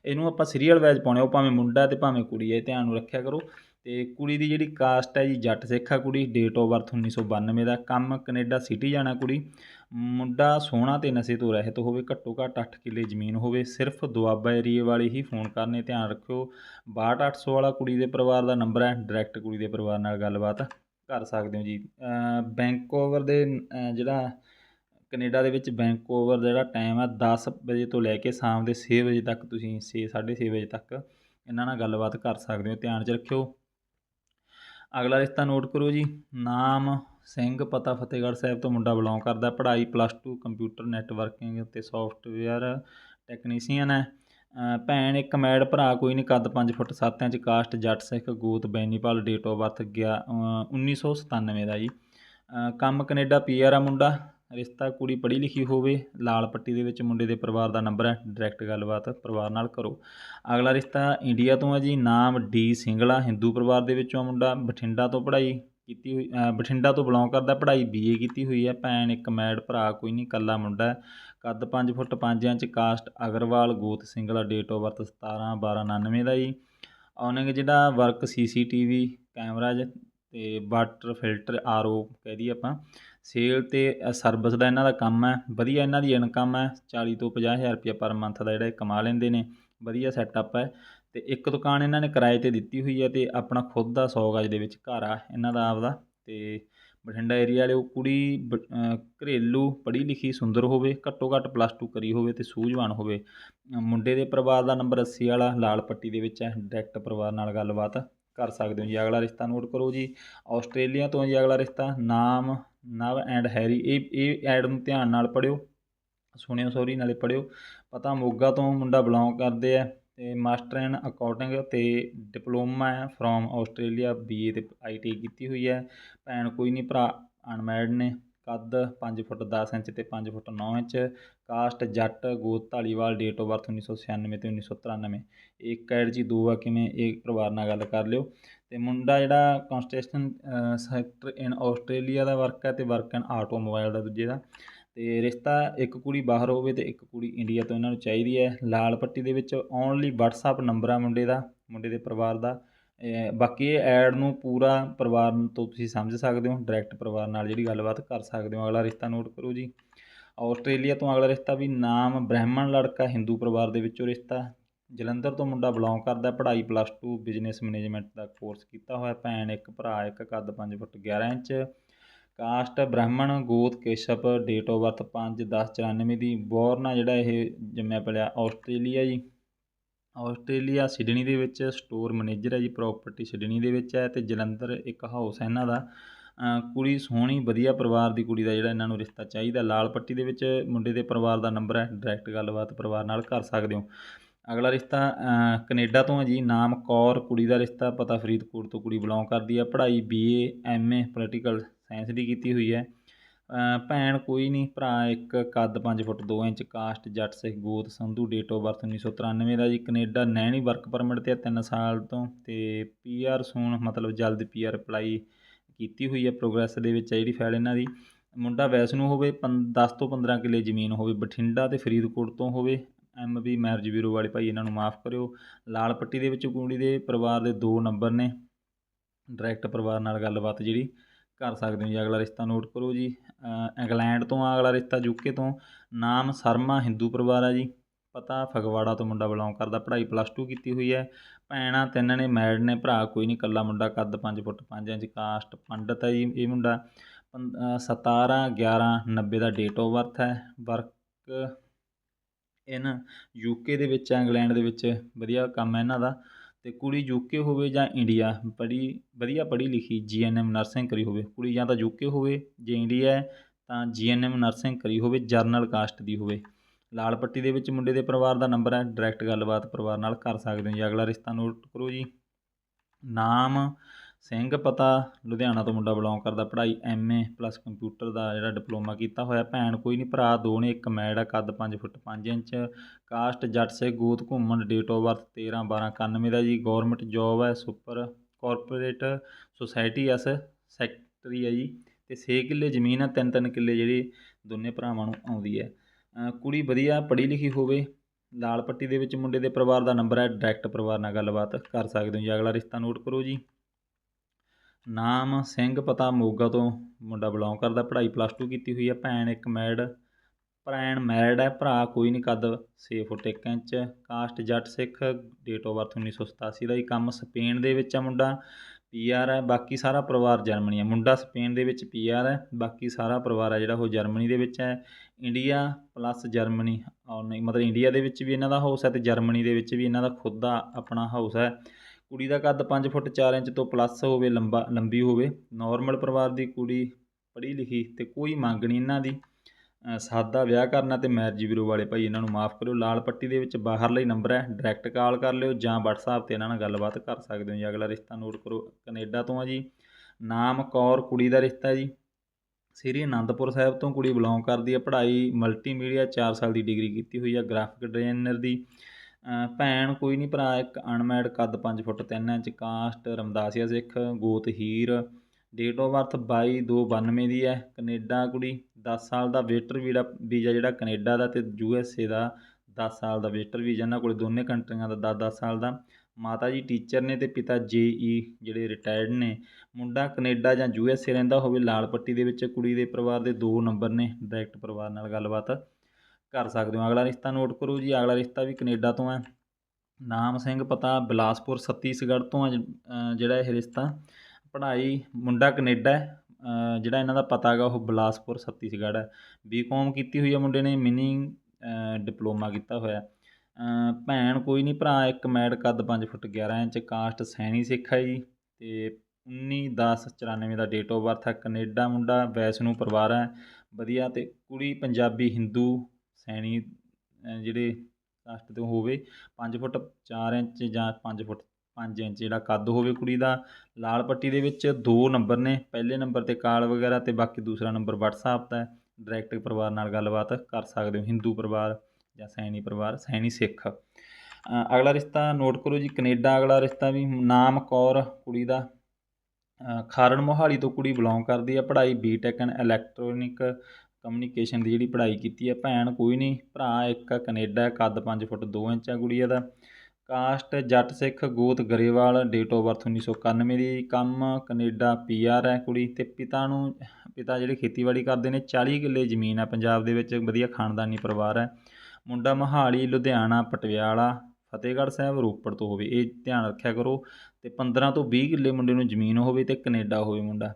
ਇਹਨੂੰ ਆਪਾਂ ਸੀਰੀਅਲ ਵਾਈਜ਼ ਪਾਉਣੇ, ਉਹ ਭਾਵੇਂ ਮੁੰਡਾ ਤੇ ਭਾਵੇਂ ਕੁੜੀ ਹੈ ਧਿਆਨ ਨੂੰ ਰੱਖਿਆ ਕਰੋ। ਤੇ ਕੁੜੀ ਦੀ ਜਿਹੜੀ ਕਾਸਟ ਹੈ ਜੀ, ਜੱਟ ਸਿੱਖ ਆ ਕੁੜੀ ਡੇਟ ਆਫ ਬਰਥ 1992 ਦਾ, ਕੰਮ ਕੈਨੇਡਾ ਸਿਟੀ ਜਾਣਾ ਕੁੜੀ। ਮੁੰਡਾ ਸੋਹਣਾ ਤੇ ਨਸ਼ੇ ਤੋਂ ਰਹਿਤ ਹੋਵੇ, ਘੱਟੋ ਘੱਟ 8 ਕਿੱਲੇ ਜ਼ਮੀਨ ਹੋਵੇ, ਸਿਰਫ ਦੁਆਬਾ ਏਰੀਏ ਵਾਲੇ ਹੀ ਫੋਨ ਕਰਨੇ ਧਿਆਨ ਰੱਖਿਓ। 62800 ਵਾਲਾ ਕੁੜੀ ਦੇ ਪਰਿਵਾਰ ਦਾ ਨੰਬਰ ਹੈ, ਡਾਇਰੈਕਟ ਕੁੜੀ ਦੇ ਪਰਿਵਾਰ ਨਾਲ ਗੱਲਬਾਤ ਕਰ ਸਕਦੇ ਹੋ ਜੀ। ਬੈਂਕਓਵਰ ਦੇ ਜਿਹੜਾ ਕੈਨੇਡਾ ਦੇ ਵਿੱਚ ਬੈਂਕਓਵਰ ਦਾ ਜਿਹੜਾ ਟਾਈਮ ਹੈ 10 ਵਜੇ ਤੋਂ ਲੈ ਕੇ ਸ਼ਾਮ ਦੇ 6 ਵਜੇ ਤੱਕ ਤੁਸੀਂ 6 6:30 ਵਜੇ ਤੱਕ ਇਹਨਾਂ ਨਾਲ ਗੱਲਬਾਤ ਕਰ ਸਕਦੇ ਹੋ, ਧਿਆਨ 'ਚ ਰੱਖਿਓ। ਅਗਲਾ ਰਿਸ਼ਤਾ ਨੋਟ ਕਰੋ ਜੀ, ਨਾਮ ਸਿੰਘ ਪਤਾ ਫਤਿਹਗੜ੍ਹ ਸਾਹਿਬ ਤੋਂ ਮੁੰਡਾ ਬਿਲੋਂਗ ਕਰਦਾ ਪੜ੍ਹਾਈ ਪਲੱਸ 2 ਕੰਪਿਊਟਰ ਨੈਟਵਰਕਿੰਗ ਅਤੇ ਸੌਫਟਵੇਅਰ ਟੈਕਨੀਸ਼ੀਅਨ ਹੈ। ਭੈਣ ਇੱਕ ਮੈਡ ਭਰਾ ਕੋਈ ਨਹੀਂ ਕੱਦ 5 foot 7 inch caste Jatt Sikh ਗੋਤ ਬੈਨੀਪਾਲ ਡੇਟ ਆਫ ਬਰਥ ਗਿਆ ਅ, 1997 ਦਾ ਜੀ। ਕੰਮ ਕੈਨੇਡਾ ਪੀਆਰ ਆ ਮੁੰਡਾ ਰਿਸ਼ਤਾ ਕੁੜੀ ਪੜ੍ਹੀ ਲਿਖੀ ਹੋਵੇ ਲਾਲ ਪੱਟੀ ਦੇ ਵਿੱਚ ਮੁੰਡੇ ਦੇ ਪਰਿਵਾਰ ਦਾ ਨੰਬਰ ਹੈ ਡਾਇਰੈਕਟ ਗੱਲਬਾਤ ਪਰਿਵਾਰ ਨਾਲ ਕਰੋ। ਅਗਲਾ ਰਿਸ਼ਤਾ ਇੰਡੀਆ ਤੋਂ ਹੈ ਜੀ ਨਾਮ ਡੀ ਸਿੰਗਲਾ ਹਿੰਦੂ ਪਰਿਵਾਰ ਦੇ ਵਿੱਚੋਂ ਆ ਮੁੰਡਾ ਬਠਿੰਡਾ ਤੋਂ ਪੜ੍ਹਾਈ। ਕੀਤੀ ਹੋਈ ਬਠਿੰਡਾ ਤੋਂ ਬਿਲੋਂਗ ਕਰਦਾ, ਪੜ੍ਹਾਈ ਬੀਏ ਕੀਤੀ ਹੋਈ ਹੈ, ਭੈਣ ਇੱਕ ਮੈਡ ਭਰਾ, ਕੋਈ ਨਹੀਂ, ਇਕੱਲਾ ਮੁੰਡਾ ਕੱਦ 5 ਫੁੱਟ 5 ਇੰਚ, ਕਾਸਟ ਅਗਰਵਾਲ, ਗੋਤ ਸਿੰਗਲਾ ਡੇਟ ਆਫ ਬਰਥ 17 12 99 ਦਾ ਜੀ। ਔਨਿੰਗ ਜਿਹੜਾ ਵਰਕ ਸੀਸੀਟੀਵੀ ਕੈਮਰਾਜ ਤੇ ਵਾਟਰ ਫਿਲਟਰ ਆਰਓ ਕਹਿ ਦਈਏ ਆਪਾਂ। ਸੇਲ ਤੇ ਸਰਵਿਸ ਦਾ ਇਹਨਾਂ ਦਾ ਕੰਮ ਹੈ, ਵਧੀਆ ਇਹਨਾਂ ਦੀ ਇਨਕਮ ਹੈ 40 ਤੋਂ 50 ਹਜ਼ਾਰ ਰੁਪਇਆ ਪਰ ਮੰਥ ਦਾ ਜਿਹੜਾ ਇਹ ਕਮਾ ਲੈਂਦੇ ਨੇ, ਵਧੀਆ ਸੈਟਅਪ ਹੈ। ਤੇ ਇੱਕ ਦੁਕਾਨ ਇਹਨਾਂ ਨੇ ਕਿਰਾਏ ਤੇ ਦਿੱਤੀ ਹੋਈ ਹੈ ਤੇ ਆਪਣਾ ਖੁਦ ਦਾ 100 ਗਜ ਦੇ ਵਿੱਚ ਘਰ ਆ ਇਹਨਾਂ ਦਾ ਆਪਦਾ ਤੇ ਬਠਿੰਡਾ ਏਰੀਆ ਵਾਲੇ ਉਹ ਕੁੜੀ ਬ- ਘਰੇਲੂ ਪੜ੍ਹੀ ਲਿਖੀ ਸੁੰਦਰ ਹੋਵੇ, ਘੱਟੋ ਘੱਟ ਪਲੱਸ 2 ਕਰੀ ਹੋਵੇ ਤੇ ਸੂਝਵਾਨ ਹੋਵੇ। ਮੁੰਡੇ ਦੇ ਪਰਿਵਾਰ ਦਾ ਨੰਬਰ 80 ਵਾਲਾ ਲਾਲ ਪੱਟੀ ਦੇ ਵਿੱਚ ਹੈ ਡਾਇਰੈਕਟ ਪਰਿਵਾਰ ਨਾਲ ਗੱਲਬਾਤ ਕਰ ਸਕਦੇ ਹੋ ਜੀ। ਅਗਲਾ ਰਿਸ਼ਤਾ ਨੋਟ ਕਰੋ ਜੀ। ਆਸਟ੍ਰੇਲੀਆ ਤੋਂ ਜੀ ਅਗਲਾ ਰਿਸ਼ਤਾ। ਨਾਮ ਨਵ ਐਂਡ ਹੈਰੀ ਇਹ ਇਹ ਐਡ ਨੂੰ ਧਿਆਨ ਨਾਲ ਪੜਿਓ ਸੁਣਿਓ ਸੌਰੀ ਨਾਲੇ ਪੜਿਓ ਪਤਾ ਮੋਗਾ ਤੋਂ ਮੁੰਡਾ ਬਿਲੋਂਗ ਕਰਦੇ ਆ। ਅਤੇ ਮਾਸਟਰ ਇਨ ਅਕਾਊਂਟਿੰਗ ਅਤੇ ਡਿਪਲੋਮਾ ਹੈ ਫਰੋਮ ਆਸਟ੍ਰੇਲੀਆ ਬੀਏ ਤੇ ਆਈਟੀ ਕੀਤੀ ਹੋਈ ਹੈ। ਭੈਣ ਕੋਈ ਨਹੀਂ, ਭਰਾ ਅਨਮੈਰਿਡ ਨੇ। ਕੱਦ ਪੰਜ ਫੁੱਟ ਦਸ ਇੰਚ ਅਤੇ ਪੰਜ ਫੁੱਟ ਨੌ ਇੰਚ। ਕਾਸਟ ਜੱਟ, ਗੋਤ, ਧਾਲੀਵਾਲ ਡੇਟ ਆਫ ਬਰਥ ਉੱਨੀ ਸੌ ਛਿਆਨਵੇਂ ਅਤੇ ਉੱਨੀ ਸੌ ਤਰਾਨਵੇਂ। ਇੱਕ ਐਡ ਜੀ, ਦੋ ਆ, ਕਿਵੇਂ ਇਹ ਪਰਿਵਾਰ ਨਾਲ ਗੱਲ ਕਰ ਲਿਓ। ਅਤੇ ਮੁੰਡਾ ਜਿਹੜਾ ਕੰਸਟਰਕਸ਼ਨ ਸੈਕਟਰ ਇਨ ਆਸਟ੍ਰੇਲੀਆ ਦਾ ਵਰਕ ਹੈ ਅਤੇ ਵਰਕ ਇਨ ਆਟੋਮੋਬਾਈਲ ਦਾ ਦੂਜੇ ਦਾ। ਅਤੇ ਰਿਸ਼ਤਾ ਇੱਕ ਕੁੜੀ ਬਾਹਰ ਹੋਵੇ ਅਤੇ ਇੱਕ ਕੁੜੀ ਇੰਡੀਆ ਤੋਂ ਇਹਨਾਂ ਨੂੰ ਚਾਹੀਦੀ ਹੈ। ਲਾਲ ਪੱਟੀ ਦੇ ਵਿੱਚ ਓਨਲੀ ਵਟਸਐਪ ਨੰਬਰ ਆ ਮੁੰਡੇ ਦਾ, ਮੁੰਡੇ ਦੇ ਪਰਿਵਾਰ ਦਾ। ਬਾਕੀ ਇਹ ਐਡ ਨੂੰ ਪੂਰਾ ਪਰਿਵਾਰ ਤੋਂ ਤੁਸੀਂ ਸਮਝ ਸਕਦੇ ਹੋ ਡਾਇਰੈਕਟ ਪਰਿਵਾਰ ਨਾਲ ਜਿਹੜੀ ਗੱਲਬਾਤ ਕਰ ਸਕਦੇ ਹੋ। ਅਗਲਾ ਰਿਸ਼ਤਾ ਨੋਟ ਕਰੋ ਜੀ। ਆਸਟ੍ਰੇਲੀਆ ਤੋਂ ਅਗਲਾ ਰਿਸ਼ਤਾ ਵੀ ਨਾਮ ਬ੍ਰਾਹਮਣ ਲੜਕਾ, ਹਿੰਦੂ ਪਰਿਵਾਰ ਦੇ ਵਿੱਚੋਂ ਰਿਸ਼ਤਾ। ਜਲੰਧਰ ਤੋਂ ਮੁੰਡਾ ਬਿਲੋਂਗ ਕਰਦਾ, ਪੜ੍ਹਾਈ ਪਲੱਸ 2 ਬਿਜ਼ਨਸ ਮੈਨੇਜਮੈਂਟ ਦਾ ਕੋਰਸ ਕੀਤਾ ਹੋਇਆ। ਭੈਣ ਇੱਕ, ਭਰਾ ਇੱਕ, ਕੱਦ 5 ਫੁੱਟ 11 ਇੰਚ। ਕਾਸਟ ਬ੍ਰਾਹਮਣ ਗੋਤ ਕੇਸ਼ਵ ਡੇਟ ਆਫ ਬਰਥ 5 10 94 ਦੀ ਬੋਰਨ ਆ ਜਿਹੜਾ ਇਹ ਜੰਮਿਆ ਪਲਿਆ ਆਸਟ੍ਰੇਲੀਆ ਜੀ। ਆਸਟ੍ਰੇਲੀਆ ਸਿਡਨੀ ਦੇ ਵਿੱਚ ਸਟੋਰ ਮੈਨੇਜਰ ਹੈ ਜੀ ਪ੍ਰਾਪਰਟੀ ਸਿਡਨੀ ਦੇ ਵਿੱਚ ਹੈ ਤੇ ਜਲੰਧਰ ਇੱਕ ਹਾਊਸ ਹੈ ਇਹਨਾਂ ਦਾ। ਕੁੜੀ ਸੋਹਣੀ ਵਧੀਆ ਪਰਿਵਾਰ ਦੀ ਕੁੜੀ ਦਾ ਜਿਹੜਾ ਇਹਨਾਂ ਨੂੰ ਰਿਸ਼ਤਾ ਚਾਹੀਦਾ। ਲਾਲ ਪੱਟੀ ਦੇ ਵਿੱਚ ਮੁੰਡੇ ਦੇ ਪਰਿਵਾਰ ਦਾ ਨੰਬਰ ਹੈ ਡਾਇਰੈਕਟ ਗੱਲਬਾਤ ਪਰਿਵਾਰ ਨਾਲ ਕਰ ਸਕਦੇ ਹੋ। ਅਗਲਾ ਰਿਸ਼ਤਾ ਅ, ਕੈਨੇਡਾ ਤੋਂ ਹੈ ਜੀ ਨਾਮ ਕੌਰ ਕੁੜੀ ਦਾ ਰਿਸ਼ਤਾ ਪਤਾ ਫਰੀਦਕੋਟ ਤੋਂ ਕੁੜੀ ਬਿਲੋਂਗ ਕਰਦੀ ਹੈ ਪੜ੍ਹਾਈ ਬੀਏ ਐਮਏ ਪੋਲੀਟੀਕਲ ਸਾਇੰਸ ਦੀ ਕੀਤੀ ਹੋਈ ਹੈ। ਭੈਣ ਕੋਈ ਨਹੀਂ, ਭਰਾ ਇੱਕ ਕੱਦ 5 ਫੁੱਟ 2 ਇੰਚ, ਕਾਸਟ, ਜੱਟ ਸਿੱਖ, ਗੋਤ, ਸੰਧੂ, ਡੇਟ ਆਫ ਬਰਥ 1993 ਦਾ ਜੀ, ਕੈਨੇਡਾ ਨੈਣੀ ਵਰਕ ਪਰਮਿਟ ਤੇ 3 ਸਾਲ ਤੋਂ ਤੇ ਪੀਆਰ ਸੂਨ ਮਤਲਬ ਜਲਦ ਪੀਆਰ ਅਪਲਾਈ ਕੀਤੀ ਹੋਈ ਹੈ ਪ੍ਰੋਗਰੈਸ ਦੇ ਵਿੱਚ ਹੈ ਜਿਹੜੀ ਫਾਈਲ ਇਹਨਾਂ ਦੀ। ਮੁੰਡਾ ਵੈਸ਼ਨੂੰ ਹੋਵੇ ਪੰ 10 ਤੋਂ 15 ਕਿੱਲੇ ਜ਼ਮੀਨ ਹੋਵੇ, ਬਠਿੰਡਾ ਤੇ ਫਰੀਦਕੋਟ ਤੋਂ ਹੋਵੇ, ਐਮ ਵੀ ਮੈਰਿਜ ਬਿਊਰੋ ਵਾਲੇ ਭਾਈ ਇਹਨਾਂ ਨੂੰ ਮਾਫ ਕਰਿਓ। ਲਾਲ ਪੱਟੀ ਦੇ ਵਿੱਚ ਕੁੜੀ ਦੇ ਪਰਿਵਾਰ ਦੇ ਦੋ ਨੰਬਰ ਨੇ। ਡਾਇਰੈਕਟ ਪਰਿਵਾਰ ਨਾਲ ਗੱਲਬਾਤ ਜਿਹੜੀ ਕਰ ਸਕਦੇ ਹੋ ਜੀ। ਅਗਲਾ ਰਿਸ਼ਤਾ ਨੋਟ ਕਰੋ ਜੀ। ਇੰਗਲੈਂਡ ਤੋਂ ਆ ਅਗਲਾ ਰਿਸ਼ਤਾ ਯੂਕੇ ਤੋਂ। ਨਾਮ ਸਰਮਾ ਹਿੰਦੂ ਪਰਿਵਾਰ ਆ ਜੀ। ਪਤਾ ਫਗਵਾੜਾ ਤੋਂ ਮੁੰਡਾ ਬਿਲੋਂਗ ਕਰਦਾ। ਪੜ੍ਹਾਈ ਪਲੱਸ 2 ਕੀਤੀ ਹੋਈ ਹੈ। ਭੈਣਾਂ ਤਿੰਨ ਨੇ ਮੈਡ ਨੇ ਭਰਾ ਕੋਈ ਨਹੀਂ। ਇਕੱਲਾ ਮੁੰਡਾ ਕੱਦ 5 ਫੁੱਟ 5 ਇੰਚ ਕਾਸਟ ਪੰਡਤ ਹੈ ਜੀ ਇਹ ਮੁੰਡਾ। ਪੰ- ਅ, 17 11 90 ਦਾ ਡੇਟ ਆਫ ਬਰਥ ਹੈ। ਵਰਕ ਇਨ ਯੂਕੇ ਦੇ ਵਿੱਚ ਇੰਗਲੈਂਡ ਦੇ ਵਿੱਚ ਵਧੀਆ ਕੰਮ ਹੈ ਇਹਨਾਂ ਦਾ। ਅਤੇ ਕੁੜੀ ਯੂਕੇ ਹੋਵੇ ਜਾਂ ਇੰਡੀਆ, ਪੜ੍ਹੀ, ਵਧੀਆ ਪੜ੍ਹੀ ਲਿਖੀ ਜੀਐਨਐਮ ਨਰਸਿੰਗ ਕਰੀ ਹੋਵੇ। ਕੁੜੀ ਜਾਂ ਤਾਂ ਯੂਕੇ ਹੋਵੇ, ਜੇ ਇੰਡੀਆ ਹੈ, ਤਾਂ ਜੀਐਨਐਮ ਨਰਸਿੰਗ ਕਰੀ ਹੋਵੇ, ਜਰਨਲ ਕਾਸਟ ਦੀ ਹੋਵੇ। ਲਾਲ ਪੱਟੀ ਦੇ ਵਿੱਚ ਮੁੰਡੇ ਦੇ ਪਰਿਵਾਰ ਦਾ ਨੰਬਰ ਹੈ, ਡਾਇਰੈਕਟ ਗੱਲਬਾਤ ਪਰਿਵਾਰ ਨਾਲ ਕਰ ਸਕਦੇ ਹੋ ਜੀ। ਅਗਲਾ ਰਿਸ਼ਤਾ ਨੋਟ ਕਰੋ ਜੀ। ਨਾਮ ਸਿੰਘ ਪਤਾ ਲੁਧਿਆਣਾ ਤੋਂ ਮੁੰਡਾ ਬਿਲੋਂਗ ਕਰਦਾ, ਪੜ੍ਹਾਈ ਐਮਏ ਪਲੱਸ ਕੰਪਿਊਟਰ ਦਾ ਜਿਹੜਾ ਡਿਪਲੋਮਾ ਕੀਤਾ ਹੋਇਆ। ਭੈਣ ਕੋਈ ਨਹੀਂ, ਭਰਾ ਦੋ ਨੇ, ਇੱਕ ਮੈਡ ਆ, ਕੱਦ 5 ਫੁੱਟ 5 ਇੰਚ। ਕਾਸਟ ਜੱਟ ਸੇ ਗੋਤ ਘੁੰਮਣ ਡੇਟ ਆਫ ਬਰਥ 13 12 91 ਦਾ ਜੀ। ਗਵਰਨਮੈਂਟ ਜੌਬ ਹੈ super corporate society as secretary ਹੈ ਜੀ। ਤੇ 6 ਕਿੱਲੇ ਜ਼ਮੀਨ ਆ ਤਿੰਨ ਤਿੰਨ ਕਿੱਲੇ ਜਿਹੜੀ ਦੋਨੇ ਭਰਾਵਾਂ ਨੂੰ ਆਉਂਦੀ ਹੈ। ਕੁੜੀ ਵਧੀਆ, ਪੜ੍ਹੀ ਲਿਖੀ ਹੋਵੇ, ਲਾਲ ਪੱਟੀ ਦੇ ਵਿੱਚ ਮੁੰਡੇ ਦੇ ਪਰਿਵਾਰ ਦਾ ਨੰਬਰ ਹੈ ਡਾਇਰੈਕਟ ਪਰਿਵਾਰ ਨਾਲ ਗੱਲਬਾਤ ਕਰ ਸਕਦੇ ਹੋ ਜੀ। ਅਗਲਾ ਰਿਸ਼ਤਾ ਨੋਟ ਕਰੋ ਜੀ। ਨਾਮ ਸਿੰਘ ਪਤਾ ਮੋਗਾ ਤੋਂ ਮੁੰਡਾ ਬਿਲੋਂਗ ਕਰਦਾ, ਪੜ੍ਹਾਈ ਪਲੱਸ 2 ਕੀਤੀ ਹੋਈ ਹੈ ਭੈਣ ਇੱਕ ਮੈਡ ਭੈਣ ਮੈਰਿਡ ਹੈ, ਭਰਾ ਕੋਈ ਨਹੀਂ ਕੱਦ 6 foot 1 inch caste Jatt Sikh date of birth 1987 ਦਾ ਹੀ ਕੰਮ ਸਪੇਨ ਦੇ ਵਿੱਚ ਆ ਮੁੰਡਾ ਪੀਆਰ ਹੈ, ਬਾਕੀ ਸਾਰਾ ਪਰਿਵਾਰ ਜਰਮਨੀ ਹੈ ਮੁੰਡਾ ਸਪੇਨ ਦੇ ਵਿੱਚ ਪੀਆਰ ਹੈ, ਬਾਕੀ ਸਾਰਾ ਪਰਿਵਾਰ ਹੈ ਜਿਹੜਾ ਉਹ ਜਰਮਨੀ ਦੇ ਵਿੱਚ ਹੈ, ਇੰਡੀਆ ਪਲੱਸ ਜਰਮਨੀ, ਔਰ ਨਹੀਂ, ਮਤਲਬ ਇੰਡੀਆ ਦੇ ਵਿੱਚ ਵੀ ਇਹਨਾਂ ਦਾ ਹਾਊਸ ਹੈ ਤੇ ਜਰਮਨੀ ਦੇ ਵਿੱਚ ਵੀ ਇਹਨਾਂ ਦਾ ਖੁਦ ਦਾ ਆਪਣਾ ਹਾਊਸ ਹੈ। ਕੁੜੀ ਦਾ ਕੱਦ 5 ਫੁੱਟ 4 ਇੰਚ ਤੋਂ ਪਲੱਸ ਹੋਵੇ, ਲੰਬਾ, ਲੰਬੀ ਹੋਵੇ ਨੋਰਮਲ ਪਰਿਵਾਰ ਦੀ ਕੁੜੀ ਪੜ੍ਹੀ ਲਿਖੀ ਤੇ ਕੋਈ ਮੰਗ ਨਹੀਂ ਇਹਨਾਂ ਦੀ। ਸਾਦਾ ਵਿਆਹ ਕਰਨਾ ਤੇ ਮੈਰਿਜ ਬਿਊਰੋ ਵਾਲੇ ਭਾਈ ਇਹਨਾਂ ਨੂੰ ਮਾਫ ਕਰਿਓ, ਲਾਲ ਪੱਟੀ ਦੇ ਵਿੱਚ ਬਾਹਰਲਾ ਹੀ ਨੰਬਰ ਹੈ ਡਾਇਰੈਕਟ ਕਾਲ ਕਰ ਲਿਓ ਜਾਂ WhatsApp ਤੇ ਇਹਨਾਂ ਨਾਲ ਗੱਲਬਾਤ ਕਰ ਸਕਦੇ ਹੋ ਜੀ। ਅਗਲਾ ਰਿਸ਼ਤਾ ਨੋਟ ਕਰੋ, ਕੈਨੇਡਾ ਤੋਂ ਆ ਜੀ। ਨਾਮ ਕੌਰ ਕੁੜੀ ਦਾ ਰਿਸ਼ਤਾ ਜੀ। ਸ੍ਰੀ ਅਨੰਦਪੁਰ ਸਾਹਿਬ ਤੋਂ ਕੁੜੀ ਬਿਲੋਂਗ ਕਰਦੀ ਹੈ। ਪੜ੍ਹਾਈ ਮਲਟੀਮੀਡੀਆ 4 ਸਾਲ ਦੀ ਡਿਗਰੀ ਕੀਤੀ ਹੋਈ ਹੈ। ਗ੍ਰਾਫਿਕ ਡਿਜ਼ਾਈਨਰ ਦੀ। ਭੈਣ ਕੋਈ ਨਹੀਂ ਭਰਾ, ਇੱਕ ਅਨਮੈਡ ਕੱਦ ਪੰਜ ਫੁੱਟ ਤਿੰਨ ਇੰਚ, ਕਾਸਟ ਰਮਦਾਸੀਆ ਸਿੱਖ, ਗੋਤ ਹੀਰ। ਡੇਟ ਆਫ ਬਰਥ 22 2 92 ਦੀ ਹੈ, ਕੈਨੇਡਾ ਕੁੜੀ 10 ਸਾਲ ਦਾ ਵੇਟਰ ਵੀੜਾ, ਵੀਜ਼ਾ ਜਿਹੜਾ ਕੈਨੇਡਾ ਦਾ ਤੇ ਯੂ ਐਸ ਏ ਦਾ 10 ਸਾਲ ਦਾ ਵੇਟਰ ਵੀਜ਼ਾ, ਇਹਨਾਂ ਕੋਲ ਦੋਨੇ ਕੰਟਰੀਆਂ ਦਾ 10 10 ਸਾਲ ਦਾ। ਮਾਤਾ ਜੀ ਟੀਚਰ ਨੇ ਤੇ ਪਿਤਾ ਜੇਈ ਜਿਹੜੇ ਰਿਟਾਇਰਡ ਨੇ। ਮੁੰਡਾ ਕੈਨੇਡਾ ਜਾਂ ਯੂ ਐਸ ਏ ਰਹਿੰਦਾ ਹੋਵੇ, ਲਾਲ ਪੱਟੀ ਦੇ ਵਿੱਚ ਕੁੜੀ ਦੇ ਪਰਿਵਾਰ ਦੇ ਦੋ ਨੰਬਰ ਨੇ ਡਾਇਰੈਕਟ ਪਰਿਵਾਰ ਨਾਲ ਗੱਲਬਾਤ। ਕਰ ਸਕਦੇ ਹੋ। ਅਗਲਾ ਰਿਸ਼ਤਾ ਨੋਟ ਕਰੋ ਜੀ। ਅਗਲਾ ਰਿਸ਼ਤਾ ਵੀ ਕੈਨੇਡਾ ਤੋਂ ਹੈ। ਨਾਮ ਸਿੰਘ ਪਤਾ ਬਿਲਾਸਪੁਰ, ਛੱਤੀਸਗੜ੍ਹ ਤੋਂ ਜਿਹੜਾ ਇਹ ਰਿਸ਼ਤਾ। ਪੜ੍ਹਾਈ ਮੁੰਡਾ ਕੈਨੇਡਾ ਜਿਹੜਾ ਇਹਨਾਂ ਦਾ ਪਤਾ ਹੈਗਾ, ਉਹ ਬਿਲਾਸਪੁਰ, ਛੱਤੀਸਗੜ੍ਹ ਹੈ। ਬੀਕਾਮ ਕੀਤੀ ਹੋਈ ਹੈ ਮੁੰਡੇ ਨੇ। ਮਿਨੀ ਡਿਪਲੋਮਾ ਕੀਤਾ ਹੋਇਆ। ਭੈਣ ਕੋਈ ਨਹੀਂ, ਭਰਾ ਇੱਕ ਮੈਡ ਕੱਦ 5 foot 11 inch, caste Saini Sikh ਹੈ ਜੀ। ਤੇ 19 10 94 ਦਾ ਡੇਟ ਆਫ ਬਰਥ ਹੈ। ਕੈਨੇਡਾ ਮੁੰਡਾ, ਵੈਸ਼ਨੂੰ ਪਰਿਵਾਰ ਹੈ। ਵਧੀਆ ਤੇ ਕੁੜੀ ਪੰਜਾਬੀ, ਹਿੰਦੂ। ਸੈਣੀ ਜਿਹੜੇ ਕਾਸਟ ਤੋਂ ਹੋਵੇ, ਪੰਜ ਫੁੱਟ ਚਾਰ ਇੰਚ ਜਾਂ ਪੰਜ ਫੁੱਟ ਪੰਜ ਇੰਚ ਜਿਹੜਾ ਕੱਦ ਹੋਵੇ ਕੁੜੀ ਦਾ, ਲਾਲ ਪੱਟੀ ਦੇ ਵਿੱਚ ਦੋ ਨੰਬਰ ਨੇ, ਪਹਿਲੇ ਨੰਬਰ ਤੇ ਕਾਲ ਵਗੈਰਾ ਅਤੇ ਬਾਕੀ ਦੂਸਰਾ ਨੰਬਰ ਵਟਸਐਪ ਦਾ ਡਾਇਰੈਕਟ ਪਰਿਵਾਰ ਨਾਲ ਗੱਲਬਾਤ ਕਰ ਸਕਦੇ ਹੋ ਹਿੰਦੂ ਪਰਿਵਾਰ ਜਾਂ ਸੈਣੀ ਪਰਿਵਾਰ, ਸੈਣੀ ਸਿੱਖ। ਅਗਲਾ ਰਿਸ਼ਤਾ ਨੋਟ ਕਰੋ ਜੀ, ਕੈਨੇਡਾ ਅਗਲਾ ਰਿਸ਼ਤਾ ਵੀ, ਨਾਮ ਕੌਰ ਕੁੜੀ ਦਾ। ਖਾਰਨ ਮੋਹਾਲੀ ਤੋਂ ਕੁੜੀ ਬਿਲੋਂਗ ਕਰਦੀ ਹੈ, ਪੜ੍ਹਾਈ ਬੀਟੈਕ ਐਂਡ ਇਲੈਕਟ੍ਰੋਨਿਕ ਕਮਿਊਨੀਕੇਸ਼ਨ ਦੀ ਜਿਹੜੀ ਪੜ੍ਹਾਈ ਕੀਤੀ ਹੈ ਭੈਣ ਕੋਈ ਨਹੀਂ ਭਰਾ ਇੱਕ ਆ, ਕੈਨੇਡਾ ਕੱਦ 5 ਫੁੱਟ 2 ਇੰਚ ਆ ਗੁੜੀਆ ਦਾ। ਕਾਸਟ ਜੱਟ ਸਿੱਖ ਗੋਤ ਗਰੇਵਾਲ ਡੇਟ ਆਫ ਬਰਥ 1991 ਦੀ ਕੰਮ ਕੈਨੇਡਾ ਪੀਆਰ ਹੈ ਕੁੜੀ ਤੇ ਪਿਤਾ ਨੂੰ ਪਿਤਾ ਜਿਹੜੇ ਖੇਤੀਬਾੜੀ ਕਰਦੇ ਨੇ 40 ਕਿੱਲੇ ਜ਼ਮੀਨ ਹੈ ਪੰਜਾਬ ਦੇ ਵਿੱਚ ਵਧੀਆ ਖਾਨਦਾਨੀ ਪਰਿਵਾਰ ਹੈ। ਮੁੰਡਾ ਮੋਹਾਲੀ ਲੁਧਿਆਣਾ ਪਟਿਆਲਾ ਫਤਿਹਗੜ੍ਹ ਸਾਹਿਬ ਰੋਪੜ ਤੋਂ ਹੋਵੇ ਇਹ ਧਿਆਨ ਰੱਖਿਆ ਕਰੋ ਤੇ 15 ਤੋਂ 20 ਕਿੱਲੇ ਮੁੰਡੇ ਨੂੰ ਜ਼ਮੀਨ ਹੋਵੇ ਤੇ ਕੈਨੇਡਾ ਹੋਵੇ ਮੁੰਡਾ।